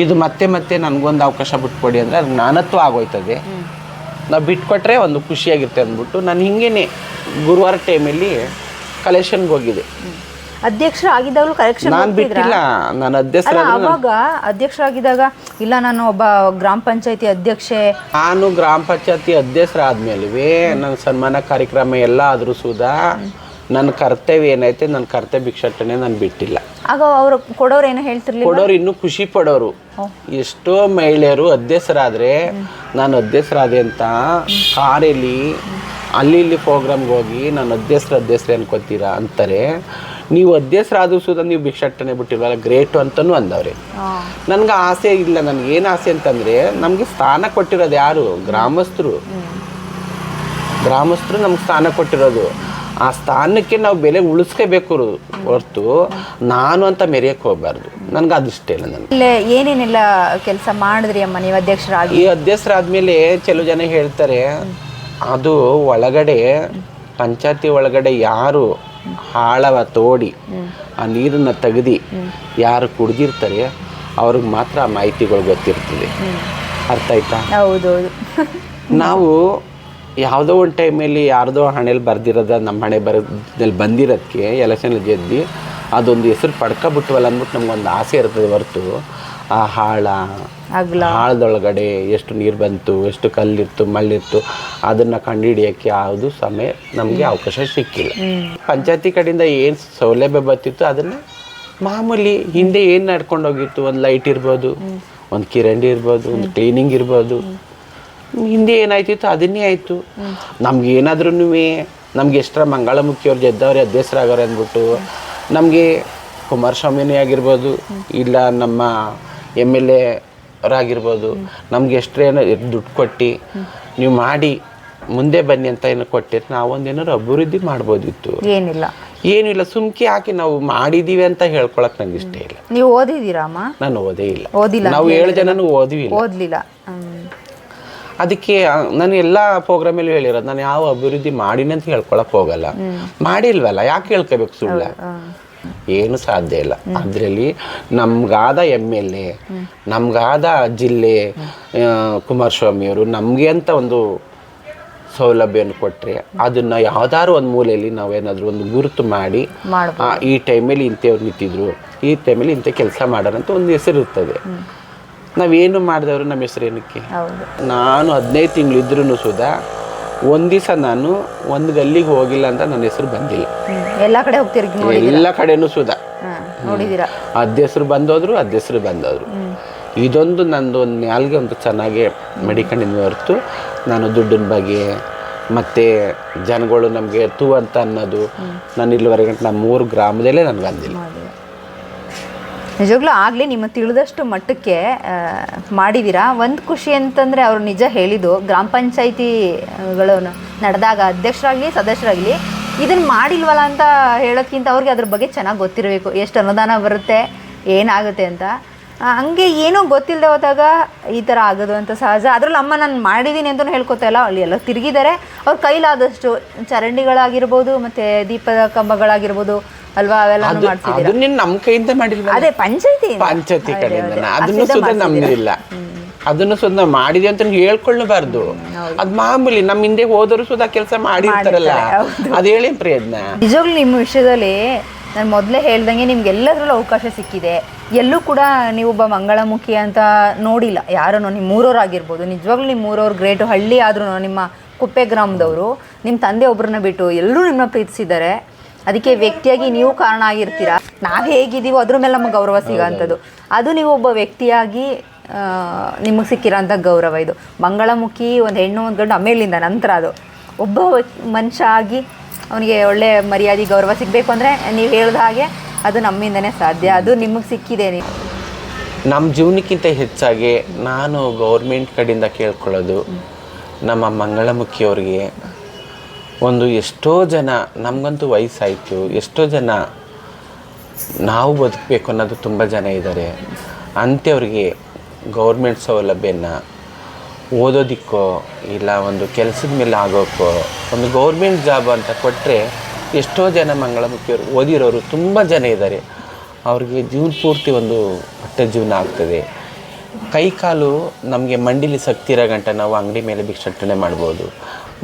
ಇದು ಮತ್ತೆ ಮತ್ತೆ ನನಗೊಂದು ಅವಕಾಶ ಬಿಟ್ಕೊಡಿ ಅಂದರೆ ಅದು ನಾನತ್ವ ಆಗೋಯ್ತದೆ. ನಾವು ಬಿಟ್ಕೊಟ್ರೆ ಒಂದು ಖುಷಿಯಾಗಿರುತ್ತೆ ಅಂದ್ಬಿಟ್ಟು ನಾನು ಹಿಂಗೇನೆ ಗುರುವಾರ ಟೈಮಲ್ಲಿ ಕಲೆಕ್ಷನ್ಗೆ ಹೋಗಿದ್ದೆ. ಅಧ್ಯಕ್ಷರಾಗಿದ್ದಾಗಲೂ ಕರೆಕ್ಷನ್ ನಾನು ಬಿಟ್ಟಿಲ್ಲ ನಾನು ಅಲ್ಲ ಅಧ್ಯಕ್ಷರ ಅವಾಗ ಅಧ್ಯಕ್ಷರಾಗಿದ್ದಾಗ ಇಲ್ಲ ನಾನು ಒಬ್ಬ ಗ್ರಾಮ ಪಂಚಾಯತಿ ಅಧ್ಯಕ್ಷೆ. ನಾನು ಗ್ರಾಮ ಪಂಚಾಯತಿ ಅಧ್ಯಕ್ಷರಾದ್ಮೇಲೆ ನನ್ನ ಸನ್ಮಾನ ಕಾರ್ಯಕ್ರಮ ಎಲ್ಲ ಆದರೂ ಸುಧಾ ನನ್ನ ಕರ್ತವ್ಯ ಏನೈತೆ ನನ್ನ ಕರ್ತವ್ಯ ಭಿಕ್ಷಾಟನೆ ನಾನು ಬಿಟ್ಟಿಲ್ಲ. ಆಗ ಅವರು ಕೊಡೋರು ಏನೋ ಹೇಳ್ತಿರ್ಲಿಲ್ಲ ಕೊಡೋರು ಇನ್ನೂ ಖುಷಿ ಪಡೋರು. ಎಷ್ಟೋ ಮಹಿಳೆಯರು ಅಧ್ಯಕ್ಷರಾದರೆ ನಾನು ಅಧ್ಯಕ್ಷರಾದೆ ಅಂತ ಕಾರಲ್ಲಿ ಅಲ್ಲಿ ಇಲ್ಲಿ ಪ್ರೋಗ್ರಾಮ್ಗೆ ಹೋಗಿ ನಾನು ಅಧ್ಯಕ್ಷರ ಅಧ್ಯಕ್ಷರೇ ಅನ್ಕೋತೀರಾ ಅಂತಾರೆ. ನೀವು ಅಧ್ಯಕ್ಷರಾದ್ರೂ ಸುದ ನೀವು ಭಿಕ್ಷಾಟನೆ ಬಿಟ್ಟಿಲ್ವಲ್ಲ ಗ್ರೇಟು ಅಂತಲೂ ಅಂದವ್ರೆ. ನನಗೆ ಆಸೆ ಇಲ್ಲ ನನಗೆ ಏನು ಆಸೆ ಅಂತಂದರೆ ನಮಗೆ ಸ್ಥಾನ ಕೊಟ್ಟಿರೋದು ಯಾರು? ಗ್ರಾಮಸ್ಥರು. ಗ್ರಾಮಸ್ಥರು ನಮ್ಗೆ ಸ್ಥಾನ ಕೊಟ್ಟಿರೋದು. ಆ ಸ್ಥಾನಕ್ಕೆ ನಾವು ಬೆಲೆ ಉಳಿಸ್ಕೋಬೇಕು ಹೊರತು ನಾನು ಅಂತ ಮೆರೆಯಕ್ಕೆ ಹೋಗಬಾರ್ದು. ನನಗೆ ಅದಿಷ್ಟ ಇಲ್ಲ ನನಗೆ. ಇಲ್ಲೇ ಏನೇನೆಲ್ಲ ಕೆಲಸ ಮಾಡಿದ್ರಿ ಅಮ್ಮ ನೀವು ಅಧ್ಯಕ್ಷರಾಗಿ? ಈ ಅಧ್ಯಕ್ಷರಾದ್ಮೇಲೆ ಕೆಲವು ಜನ ಹೇಳ್ತಾರೆ ಅದು ಒಳಗಡೆ ಪಂಚಾಯತಿ ಒಳಗಡೆ ಯಾರು ಆಳವ ತೋಡಿ ಆ ನೀರನ್ನು ತೆಗೆದು ಯಾರು ಕುಡ್ದಿರ್ತಾರೆ ಅವ್ರಿಗೆ ಮಾತ್ರ ಆ ಮಾಹಿತಿಗಳು ಗೊತ್ತಿರ್ತದೆ. ಅರ್ಥ ಆಯ್ತಾ? ಹೌದೌದು. ನಾವು ಯಾವುದೋ ಒಂದು ಟೈಮಲ್ಲಿ ಯಾರ್ದೋ ಹಣೆಯಲ್ಲಿ ಬರ್ದಿರೋದ ನಮ್ಮ ಹಣೆ ಬರದಲ್ಲಿ ಬಂದಿರೋದಕ್ಕೆ ಎಲೆಕ್ಷನ್ ಗೆದ್ದು ಅದೊಂದು ಹೆಸರು ಪಡ್ಕೊಬಿಟ್ವಲ್ಲ ಅಂದ್ಬಿಟ್ಟು ನಮ್ಗೊಂದು ಆಸೆ ಇರ್ತದೆ ಹೊರತು. ಆ ಹಾಳ ಹಾಳದೊಳಗಡೆ ಎಷ್ಟು ನೀರು ಬಂತು ಎಷ್ಟು ಕಲ್ಲಿತ್ತು ಮಳ್ಳಿತ್ತು ಅದನ್ನು ಕಂಡುಹಿಡಿಯೋಕ್ಕೆ ಯಾವುದು ಸಮಯ ನಮಗೆ ಅವಕಾಶ ಸಿಕ್ಕಿಲ್ಲ. ಪಂಚಾಯತಿ ಕಡೆಯಿಂದ ಏನು ಸೌಲಭ್ಯ ಬರ್ತಿತ್ತು ಅದನ್ನು ಮಾಮೂಲಿ ಹಿಂದೆ ಏನು ನಡ್ಕೊಂಡು ಹೋಗಿತ್ತು ಒಂದು ಲೈಟ್ ಇರ್ಬೋದು ಒಂದು ಕಿರಂಡಿ ಇರ್ಬೋದು ಒಂದು ಕ್ಲೀನಿಂಗ್ ಇರ್ಬೋದು ಹಿಂದೆ ಏನಾಯ್ತಿತ್ತು? ಅದನ್ನೇ ಆಯಿತು. ನಮ್ಗೆ ಏನಾದ್ರೂ ನಮ್ಗೆ ಎಷ್ಟರ ಮಂಗಳಮುಖಿಯವ್ರು ಗೆದ್ದವ್ರೆ ಅಧ್ಯಕ್ಷರಾಗವ್ರೆ ಅಂದ್ಬಿಟ್ಟು ನಮಗೆ ಕುಮಾರಸ್ವಾಮಿನೇ ಆಗಿರ್ಬೋದು ಇಲ್ಲ ನಮ್ಮ ಎಂ ಎಲ್ ಎರಾಗಿರ್ಬೋದು ನಮ್ಗೆ ಎಷ್ಟರೇನೋ ದುಡ್ಡು ಕೊಟ್ಟು ನೀವು ಮಾಡಿ ಮುಂದೆ ಬನ್ನಿ ಅಂತ ಏನೋ ಕೊಟ್ಟಿದ್ರೆ ನಾವೊಂದೇನಾದ್ರು ಅಭಿವೃದ್ಧಿ ಮಾಡ್ಬೋದಿತ್ತು. ಏನಿಲ್ಲ. ಏನಿಲ್ಲ ಸುಮ್ಕೆ ಹಾಕಿ ನಾವು ಮಾಡಿದೀವಿ ಅಂತ ಹೇಳ್ಕೊಳಕ್ ನಂಗೆ ಇಷ್ಟ ಇಲ್ಲ. ನೀವು ಓದಿದ್ದೀರಾ ನಾನು ಓದೇ ಇಲ್ಲ. ಓದಿಲ್ಲ ನಾವು ಏಳು ಜನನು ಓದಿವಿ ಓದ್ಲಿಲ್ಲ. ಅದಕ್ಕೆ ನಾನು ಎಲ್ಲ ಪ್ರೋಗ್ರಾಮಲ್ಲಿ ಹೇಳಿರೋದು ನಾನು ಯಾವ ಅಭಿವೃದ್ಧಿ ಮಾಡಿನಿ ಅಂತ ಹೇಳ್ಕೊಳಕ್ ಹೋಗಲ್ಲ. ಮಾಡಿಲ್ವಲ್ಲ ಯಾಕೆ ಹೇಳ್ಕೋಬೇಕು ಸುಳ್ಳ? ಏನು ಸಾಧ್ಯ ಇಲ್ಲ. ಅದರಲ್ಲಿ ನಮ್ಗಾದ ಎಂ ಎಲ್ ಎ ನಮ್ಗಾದ ಜಿಲ್ಲೆ ಕುಮಾರಸ್ವಾಮಿ ಕುಮಾರಸ್ವಾಮಿಯವರು ನಮಗೆ ಅಂತ ಒಂದು ಸೌಲಭ್ಯವನ್ನು ಕೊಟ್ಟರೆ ಅದನ್ನು ಯಾವ್ದಾದ್ರು ಒಂದು ಮೂಲೆಯಲ್ಲಿ ನಾವೇನಾದರೂ ಒಂದು ಗುರುತು ಮಾಡಿ ಈ ಟೈಮಲ್ಲಿ ಇಂಥವ್ರು ನಿಂತಿದ್ರು ಈ ಟೈಮಲ್ಲಿ ಇಂಥ ಕೆಲಸ ಮಾಡೋಣ ಅಂತ ಒಂದು ಹೆಸರು ಇರ್ತದೆ ನಾವೇನು ಮಾಡಿದವರು ನಮ್ಮ ಹೆಸರು ಏನಕ್ಕೆ? ಹೌದು. ನಾನು ಹದಿನೈದು ತಿಂಗಳು ಇದ್ರೂ ಸುಧಾ ಒಂದು ದಿವಸ ನಾನು ಒಂದು ಗಲ್ಲಿಗೆ ಹೋಗಿಲ್ಲ ಅಂತ ನನ್ನ ಹೆಸರು ಬಂದಿಲ್ಲ. ಎಲ್ಲ ಕಡೆ ಹೋಗ್ತಿರ್ತೀನಿ ಎಲ್ಲ ಕಡೆನೂ ಸುಧಾ ಹ್ಮ್. ಅದ್ ಅಧ್ಯಕ್ಷರು ಬಂದೋದ್ರು ಹೆಸರು ಬಂದೋದ್ರು. ಇದೊಂದು ನಂದು ಒಂದು ಮ್ಯಾಲ್ಗೆ ಒಂದು ಚೆನ್ನಾಗಿ ಮಡಿಕೊಂಡಿದ್ವಿ ಹೊರತು ನಾನು ದುಡ್ಡಿನ ಬಗ್ಗೆ ಮತ್ತು ಜನಗಳು ನಮಗೆ ತೂ ಅಂತ ಅನ್ನೋದು ನಾನು ಇಲ್ಲಿವರೆಗಂಟ ನಮ್ಮ ಮೂರು ಗ್ರಾಮದಲ್ಲೇ ನನಗೆ ಮಾಡಿದ್ದೀರಾ. ನಿಜವಾಗ್ಲೂ ಆಗಲಿ, ನಿಮ್ಮ ತಿಳಿದಷ್ಟು ಮಟ್ಟಕ್ಕೆ ಮಾಡಿದ್ದೀರಾ ಒಂದು ಖುಷಿ ಅಂತಂದರೆ ಅವರು ನಿಜ ಹೇಳಿದ್ದು, ಗ್ರಾಮ ಪಂಚಾಯಿತಿಗಳು ನಡೆದಾಗ ಅಧ್ಯಕ್ಷರಾಗಲಿ, ಸದಸ್ಯರಾಗಲಿ ಇದನ್ನು ಮಾಡಿಲ್ವಲ್ಲ ಅಂತ ಹೇಳೋದ್ಕಿಂತ ಅವ್ರಿಗೆ ಅದ್ರ ಬಗ್ಗೆ ಚೆನ್ನಾಗಿ ಗೊತ್ತಿರಬೇಕು. ಎಷ್ಟು ಅನುದಾನ ಬರುತ್ತೆ, ಏನಾಗುತ್ತೆ ಅಂತ. ಹಂಗೆ ಏನೂ ಗೊತ್ತಿಲ್ಲದೆ ಹೋದಾಗ ಈ ಥರ ಆಗೋದು ಅಂತ ಸಹಜ. ಅದರಲ್ಲಿ ಅಮ್ಮ ನಾನು ಮಾಡಿದ್ದೀನಿ ಅಂತಲೂ ಹೇಳ್ಕೊತಾ ಇಲ್ಲ. ಅಲ್ಲಿ ಎಲ್ಲ ತಿರುಗಿದ್ದಾರೆ ಅವ್ರ ಕೈಲಾದಷ್ಟು ಚರಂಡಿಗಳಾಗಿರ್ಬೋದು ಮತ್ತು ದೀಪದ ಕಂಬಗಳಾಗಿರ್ಬೋದು ಅಲ್ವಾ ಅವೆಲ್ಲ ಅದು ಮಾಡ್ತಿದ್ದೀರಾ ಅದನ್ನ ನಮ್ಮ ಕೈಯಿಂದ ಮಾಡಿಲ್ಲ ಅದೇ ಪಂಚಾಯತಿ ಪಂಚಾಯತಿ ಕಡೆಯಿಂದ ಅದನ್ನು ಸುದ ನಮ್ದಿಲ್ಲ. ಅದನ್ನು ಸುದ ನಾವು ಮಾಡಿದೆ ಅಂತ ಹೇಳ್ಕೊಳ್ಳಬಾರ್ದು. ಅದ್ ಮಾಮೂಲಿ ನಮ್ಮ ಹಿಂದೆ ಹೋದರೂ ಸುದ ಕೆಲಸ ಮಾಡಿರ್ತಾರಲ್ಲ? ಅದ್ ಹೇಳಿ ಪ್ರಯತ್ನ. ನಿಜವಾಗ್ಲೂ ನಿಮ್ಮ ವಿಷಯದಲ್ಲಿ ನಾನು ಮೊದಲೇ ಹೇಳ್ದಂಗೆ ನಿಮ್ಗೆ ಎಲ್ಲದರಲ್ಲೂ ಅವಕಾಶ ಸಿಕ್ಕಿದೆ. ಎಲ್ಲೂ ಕೂಡ ನೀವೊಬ್ಬ ಮಂಗಳಮುಖಿ ಅಂತ ನೋಡಿಲ್ಲ. ಯಾರನ್ನು ನಿಮ್ಮ ಊರವ್ರಾಗಿರ್ಬೋದು ನಿಜವಾಗ್ಲೂ ನಿಮ್ಮ ಊರವ್ರು ಗ್ರೇಟು ಹಳ್ಳಿ ಆದ್ರೂ ನಿಮ್ಮ ಕುಪ್ಪೆ ಗ್ರಾಮದವರು ನಿಮ್ಮ ತಂದೆ ಒಬ್ಬರನ್ನ ಬಿಟ್ಟು ಎಲ್ಲರೂ ನಿಮ್ಮನ್ನ ಪ್ರೀತಿಸಿದ್ದಾರೆ. ಅದಕ್ಕೆ ವ್ಯಕ್ತಿಯಾಗಿ ನೀವು ಕಾರಣ ಆಗಿರ್ತೀರಾ? ನಾವು ಹೇಗಿದ್ದೀವೋ ಅದ್ರ ಮೇಲೆ ನಮಗೆ ಗೌರವ ಸಿಗೋಂಥದ್ದು ಅದು ನೀವು ಒಬ್ಬ ವ್ಯಕ್ತಿಯಾಗಿ ನಿಮಗೆ ಸಿಕ್ಕಿರೋಂಥ ಗೌರವ ಇದು. ಮಂಗಳಮುಖಿ ಒಂದು ಹೆಣ್ಣು ಒಂದು ಗಂಡು ಆಮೇಲಿಂದ ನಂತರ ಅದು. ಒಬ್ಬ ಮನುಷ್ಯ ಆಗಿ ಅವನಿಗೆ ಒಳ್ಳೆ ಮರ್ಯಾದೆ, ಗೌರವ ಸಿಗಬೇಕು ಅಂದರೆ ನೀವು ಹೇಳಿದ ಹಾಗೆ ಅದು ನಮ್ಮಿಂದನೇ ಸಾಧ್ಯ. ಅದು ನಿಮಗೆ ಸಿಕ್ಕಿದೆ ನಮ್ಮ ಜೀವನಕ್ಕಿಂತ ಹೆಚ್ಚಾಗಿ ನಾನು ಗೌರ್ಮೆಂಟ್ ಕಡೆಯಿಂದ ಕೇಳ್ಕೊಳ್ಳೋದು ನಮ್ಮ ಮಂಗಳಮುಖಿಯವ್ರಿಗೆ ಒಂದು ಎಷ್ಟೋ ಜನ ನಮಗಂತೂ ವಯಸ್ಸಾಯಿತು, ಎಷ್ಟೋ ಜನ ನಾವು ಬದುಕಬೇಕು ಅನ್ನೋದು ತುಂಬ ಜನ ಇದ್ದಾರೆ ಅಂಥವ್ರಿಗೆ ಗೌರ್ಮೆಂಟ್ ಸೌಲಭ್ಯನ ಓದೋದಿಕ್ಕೋ ಇಲ್ಲ ಒಂದು ಕೆಲಸದ ಮೇಲೆ ಆಗೋಕ್ಕೋ ಒಂದು ಗೌರ್ಮೆಂಟ್ ಜಾಬ್ ಅಂತ ಕೊಟ್ಟರೆ ಎಷ್ಟೋ ಜನ ಮಂಗಳಮುಖಿಯವರು ಓದಿರೋರು ತುಂಬ ಜನ ಇದ್ದಾರೆ ಅವ್ರಿಗೆ ಜೀವನ ಪೂರ್ತಿ ಒಂದು ಹೊಟ್ಟೆ ಜೀವನ ಆಗ್ತದೆ. ಕೈ ಕಾಲು ನಮಗೆ ಮಂಡಿಲಿ ಶಕ್ತಿ ಇರೋ ಗಂಟ ನಾವು ಅಂಗಡಿ ಮೇಲೆ ಭಿಕ್ಷಾಟನೆ ಮಾಡ್ಬೋದು.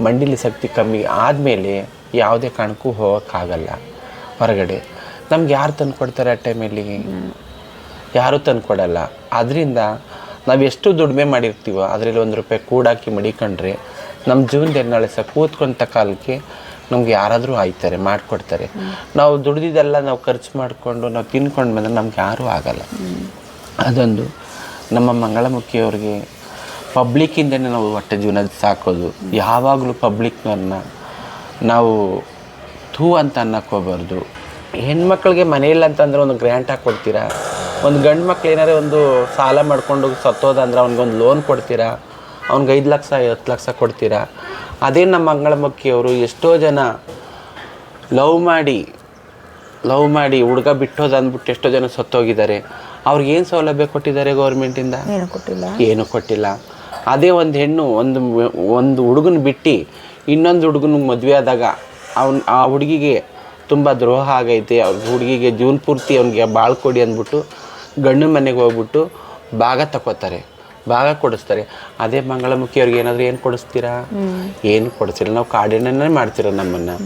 ಮಂಡಿಲಿ ಶಕ್ತಿ ಕಮ್ಮಿ ಆದಮೇಲೆ ಯಾವುದೇ ಕಾರಣಕ್ಕೂ ಹೋಗೋಕ್ಕಾಗಲ್ಲ ಹೊರಗಡೆ. ನಮ್ಗೆ ಯಾರು ತಂದು ಕೊಡ್ತಾರೆ ಆ ಟೈಮಲ್ಲಿ ಯಾರೂ ತಂದು ಕೊಡಲ್ಲ. ಅದರಿಂದ ನಾವು ಎಷ್ಟು ದುಡಿಮೆ ಮಾಡಿರ್ತೀವೋ ಅದರಲ್ಲಿ ಒಂದು ರೂಪಾಯಿ ಕೂಡಾಕಿ ಮಡಿಕೊಂಡ್ರೆ ನಮ್ಮ ಜೀವನದಲ್ಲಿ ನಾಳೆ ಸಹ ಕೂತ್ಕೊಂತ ಕಾಲಕ್ಕೆ ನಮ್ಗೆ ಯಾರಾದರೂ ಆಯ್ತಾರೆ, ಮಾಡಿಕೊಡ್ತಾರೆ. ನಾವು ದುಡ್ದಿದ್ದೆಲ್ಲ ನಾವು ಖರ್ಚು ಮಾಡಿಕೊಂಡು ನಾವು ತಿನ್ಕೊಂಡು ಬಂದರೆ ನಮ್ಗೆ ಯಾರೂ ಆಗಲ್ಲ. ಅದೊಂದು ನಮ್ಮ ಮಂಗಳಮುಖಿಯವ್ರಿಗೆ ಪಬ್ಲಿಕ್ಕಿಂದನೇ ನಾವು ಹೊಟ್ಟೆ ಜೀವನ ಸಾಕೋದು. ಯಾವಾಗಲೂ ಪಬ್ಲಿಕ್ನವ್ರನ್ನ ನಾವು ಥೂ ಅಂತ ಅನ್ನಕ್ಕೆ ಹೋಗ್ಬಾರ್ದು ಹೆಣ್ಮಕ್ಳಿಗೆ ಮನೆ ಇಲ್ಲ ಅಂತಂದ್ರೆ ಒಂದು ಗ್ರ್ಯಾಂಟ್ ಹಾಕಿ ಕೊಡ್ತೀರಾ ಒಂದು ಗಂಡು ಮಕ್ಳು ಏನಾರ ಒಂದು ಸಾಲ ಮಾಡ್ಕೊಂಡು ಸತ್ತೋದಂದ್ರೆ ಅವ್ನಿಗೊಂದು ಲೋನ್ ಕೊಡ್ತೀರಾ? ಅವ್ನಿಗೆ ಐದು ಲಕ್ಷ ಹತ್ತು ಲಕ್ಷ ಕೊಡ್ತೀರಾ? ಅದೇ ನಮ್ಮ ಮಂಗಳಮುಖಿಯವರು ಎಷ್ಟೋ ಜನ ಲವ್ ಮಾಡಿ ಲವ್ ಮಾಡಿ ಹುಡುಗ ಬಿಟ್ಟೋದು ಅಂದ್ಬಿಟ್ಟು ಎಷ್ಟೋ ಜನ ಸತ್ತೋಗಿದ್ದಾರೆ. ಅವ್ರಿಗೆ ಏನು ಸೌಲಭ್ಯ ಕೊಟ್ಟಿದ್ದಾರೆ ಗೌರ್ಮೆಂಟಿಂದ? ಏನು ಕೊಟ್ಟಿಲ್ಲ. ಏನು ಕೊಟ್ಟಿಲ್ಲ. ಅದೇ ಒಂದು ಹೆಣ್ಣು ಒಂದು ಒಂದು ಹುಡುಗನ ಬಿಟ್ಟು ಇನ್ನೊಂದು ಹುಡುಗನ ಮದುವೆ ಆದಾಗ ಅವ್ನು ಆ ಹುಡುಗಿಗೆ ತುಂಬ ದ್ರೋಹ ಆಗೈತೆ. ಅವ್ರ ಹುಡುಗಿಗೆ ಜೀವನ ಪೂರ್ತಿ ಅವ್ನಿಗೆ ಬಾಳ್ಕೊಡಿ ಅಂದ್ಬಿಟ್ಟು ಗಂಡು ಮನೆಗೆ ಹೋಗ್ಬಿಟ್ಟು ಭಾಗ ತಗೋತಾರೆ ಭಾಗ ಕೊಡಿಸ್ತಾರೆ. ಅದೇ ಮಂಗಳಮುಖಿಯವ್ರಿಗೆ ಏನಾದರೂ ಏನು ಕೊಡಿಸ್ತೀರಾ? ಏನು ಕೊಡಿಸಿಲ್ಲ. ನಾವು ಕಾಡಿನೇ ಮಾಡ್ತೀರ ನಮ್ಮನ್ನು.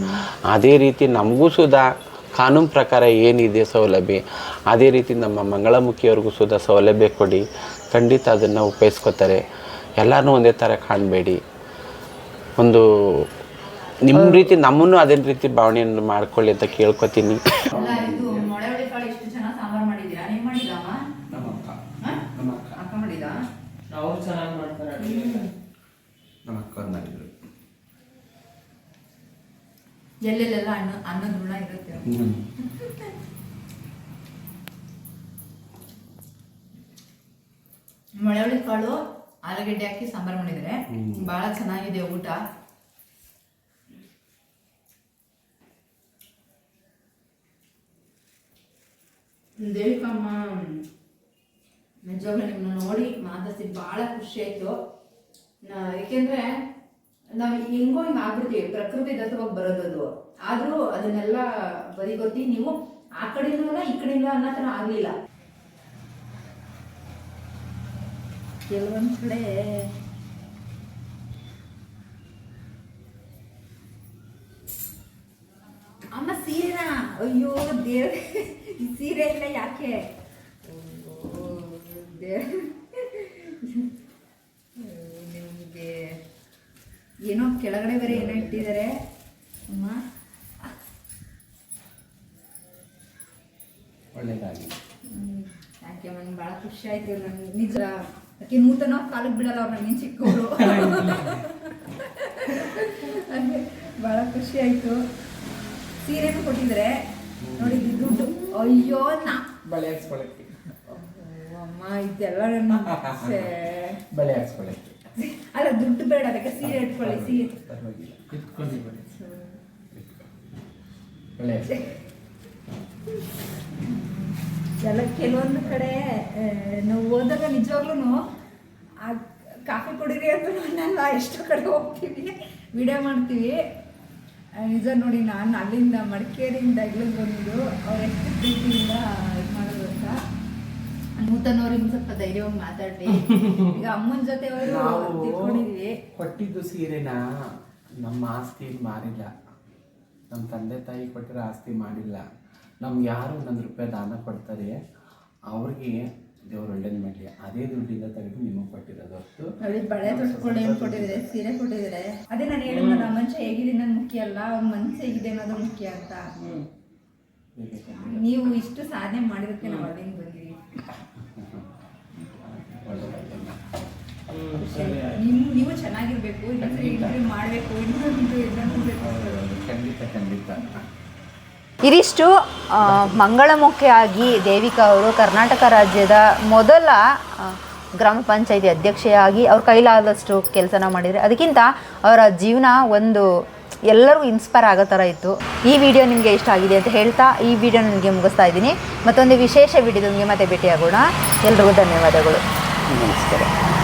ಅದೇ ರೀತಿ ನಮಗೂ ಸುಧಾ ಕಾನೂನು ಪ್ರಕಾರ ಏನಿದೆ ಸೌಲಭ್ಯ? ಅದೇ ರೀತಿ ನಮ್ಮ ಮಂಗಳಮುಖಿಯವ್ರಿಗೂ ಸುಧಾ ಸೌಲಭ್ಯ ಕೊಡಿ. ಖಂಡಿತ ಅದನ್ನು ಉಪಯೋಗಿಸ್ಕೋತಾರೆ. ಎಲ್ಲರನ್ನೂ ಒಂದೇ ಥರ ಕಾಣಬೇಡಿ. ಒಂದು ನಿಮ್ಮ ರೀತಿ ನಮ್ಮನ್ನು ಅದೇ ರೀತಿ ಭಾವನೆಯನ್ನು ಮಾಡ್ಕೊಳ್ಳಿ ಅಂತ ಕೇಳ್ಕೊತೀನಿ ಅಲ್ಲ ಇದು ಮೊಳೆ ಹುಳಿ ಕಾಳು ಎಷ್ಟು ಚೆನ್ನಾಗಿ ಸಾಂಬಾರು ಮಾಡಿದ್ದೀರಾ ನೀವು ಮಾಡಿದ್ದಮ್ಮ ಅಕ್ಕ ಮಾಡಿದ ಅವ್ರು ಚೆನ್ನಾಗಿ ಮಾಡ್ತಾರೆ ನಮ್ಮ ಅಕ್ಕ ಮಾಡಿದ್ರು. ಎಲ್ಲೆಲ್ಲೆಲ್ಲ ಅನ್ನ ಅನ್ನದ ಋಣ ಇರುತ್ತೆ. ಮಳೆ ಹುಳಿ ಕಾಳು ಆಲೂಗಡ್ಡೆ ಹಾಕಿ ಸಾಂಬಾರು ಮಾಡಿದರೆ. ಭಾಳ ಚೆನ್ನಾಗಿದೆ ಊಟ. ದೇವಿಕಮ್ಮ ನಿಜವಾಗ್ಲೂ ನಿಮ್ಮನ್ನ ನೋಡಿ ಮಾತಾಡ್ಸಿ, ಭಾಳ ಖುಷಿ ಆಯ್ತು. ಏಕೆಂದ್ರೆ ನಾವು ಹೆಂಗೋ ಹಿಂಗೆ ಆಗ್ಬಿಡ್ತೀವಿ, ಪ್ರಕೃತಿ ದತ್ತವಾಗಿ ಬರೋದದು ಆದರೂ ಅದನ್ನೆಲ್ಲ ಬದಿಗೊತ್ತಿ ನೀವು ಆ ಕಡೆಯಿಂದ ಈ ಕಡೆಯಿಂದ ಅನ್ನೋ ಥರ ಆಗಲಿಲ್ಲ. ಕೆಲವೊಂದು ಕಡೆ ಅಮ್ಮ ಸೀರೆನಾ? ಅಯ್ಯೋ ದೇವ್ರ ಸೀರೆ ಇಲ್ಲ ಯಾಕೆ? ದೇವ್ರ್. ನಿಮಗೆ ಏನೋ ಕೆಳಗಡೆ ಬೇರೆ ಏನೋ ಇಟ್ಟಿದ್ದಾರೆ. ಅಮ್ಮ. ಒಳ್ಳೇದಾಗಿ. ಹ್ಮ್. ಯಾಕೆ ನಂಗೆ ಭಾಳ ಖುಷಿ ಆಯ್ತು ನಂಗೆ ನಿಜ. ಯಾಕೆ ನೂತನ ಕಾಲಕ್ಕೆ ಬಿಡಲ್ಲ ಅವ್ರು ನನಗೆ ಚಿಕ್ಕವರು ಹಾಗೆ ಭಾಳ ಖುಷಿ ಆಯ್ತು. ಸೀರೆನೂ ಕೊಟ್ಟಿದ್ದಾರೆ. ನೋಡಿ ದುಡ್ಡು. ಅಯ್ಯೋ ನಾ ಬಳೆ ಹಾಕ್ಸ್ಕೊಳಕ್ಕೆ. ಇದೆಲ್ಲ. ಬಳೆ ಹಾಕ್ಸ್ಕೊಳಕ್ಕೆ ಅಲ್ಲ ದುಡ್ಡು ಬೇಡ ಅದಕ್ಕೆ ಸೀರೆ ಇಟ್ಕೊಳ್ಳಿ ಸೀರೆ. ಪರವಾಗಿಲ್ಲ. ಇಟ್ಕೊಂಡು ಬಳಿ ಬಳೆ ಎಲ್ಲ ಕೆಲವೊಂದು ಕಡೆ ನಾವು ಹೋದಾಗ ನಿಜವಾಗ್ಲೂ ಆ ಕಾಫಿ ಕುಡೀರಿ ಅಂತ ನಾನೆಲ್ಲ ಎಷ್ಟೋ ಕಡೆ ಹೋಗ್ತೀವಿ ವಿಡಿಯೋ ಮಾಡ್ತೀವಿ. ನಿಜ ನೋಡಿ ನಾನು ಅಲ್ಲಿಂದ ಮಡಿಕೇರಿಯಿಂದ ಇಲ್ಲಿಗೆ ಬಂದಿದ್ದು ಅವ್ರು ಎಷ್ಟು ಪ್ರೀತಿಯಿಂದ ನೂತನವ್ರಿಗೆ ಸ್ವಲ್ಪ ಧೈರ್ಯವಾಗಿ ಮಾತಾಡಿ ಈಗ ಅಮ್ಮನ ಜೊತೆ ನಾವು ಕೊಟ್ಟಿದ್ದು ಸೀರೆನ ನಮ್ಮ ಆಸ್ತಿ ಮಾರಿಲ್ಲ. ನಮ್ಮ ತಂದೆ ತಾಯಿ ಕೊಟ್ಟಿರೋ ಆಸ್ತಿ ಮಾಡಿಲ್ಲ ನಮ್ಗೆ ಯಾರು ಒಂದೊಂದು ರೂಪಾಯಿ ದಾನ ಕೊಡ್ತಾರೆ ಅವ್ರಿಗೆ ದೇವ್ರು ಒಳ್ಳೇದು ಮಾಡಲಿ. ಅದೇ ದುಡ್ಡಿಂದ ತೆಗೆದು ನಿಮಗೆ ಕೊಟ್ಟಿರೋದು. ಹೊರತು ನೋಡಿ ಬಳೆ ತೊಟ್ಕೊಂಡು ಏನು ಕೊಟ್ಟಿದ್ದಾರೆ? ಸೀರೆ ಕೊಟ್ಟಿದ್ದಾರೆ. ಅದೇ ನಾನು ಹೇಳಿದ್ನಲ್ಲ ಮನುಷ್ಯ ಹೇಗಿದೆ ನಾನು ಮುಖ್ಯ ಅಲ್ಲ ಅವ್ನ ಮನಸ್ಸು ಹೇಗಿದೆ ಅನ್ನೋದು ಮುಖ್ಯ ಅಂತ. ನೀವು ಇಷ್ಟು ಸಾಧನೆ ಮಾಡಿದಕ್ಕೆ ನಾವು ಅಲ್ಲಿಂದ ಬಂದಿವಿ ಒಳ್ಳೆದಾಗಲ್ಲ ಹ್ಮ್, ಸರಿ ಆಯ್ತು. ನೀವು ನೀವು ಚೆನ್ನಾಗಿರ್ಬೇಕು ಇಂಟರ್ವ್ಯೂ ಮಾಡಬೇಕು ಖಂಡಿತ ಖಂಡಿತ. ಇದಿಷ್ಟು ಮಂಗಳಮುಖಿಯಾಗಿ ದೇವಿಕಾ ಅವರು ಕರ್ನಾಟಕ ರಾಜ್ಯದ ಮೊದಲ ಗ್ರಾಮ ಪಂಚಾಯತಿ ಅಧ್ಯಕ್ಷೆಯಾಗಿ ಅವ್ರ ಕೈಲಾದಷ್ಟು ಕೆಲಸನ ಮಾಡಿದರೆ ಅದಕ್ಕಿಂತ ಅವರ ಜೀವನ ಒಂದು ಎಲ್ಲರಿಗೂ ಇನ್ಸ್ಪೈರ್ ಆಗೋ ಥರ ಇತ್ತು. ಈ ವಿಡಿಯೋ ನಿಮಗೆ ಇಷ್ಟ ಆಗಿದೆ ಅಂತ ಹೇಳ್ತಾ ಈ ವಿಡಿಯೋ ನಿಮಗೆ ಮುಗಿಸ್ತಾ ಇದ್ದೀನಿ. ಮತ್ತೊಂದು ವಿಶೇಷ ವಿಡಿಯೋ ವಿಡಿಯೋದೊಂದಿಗೆ ಮತ್ತೆ ಭೇಟಿಯಾಗೋಣ. ಎಲ್ರಿಗೂ ಧನ್ಯವಾದಗಳು. なんですから。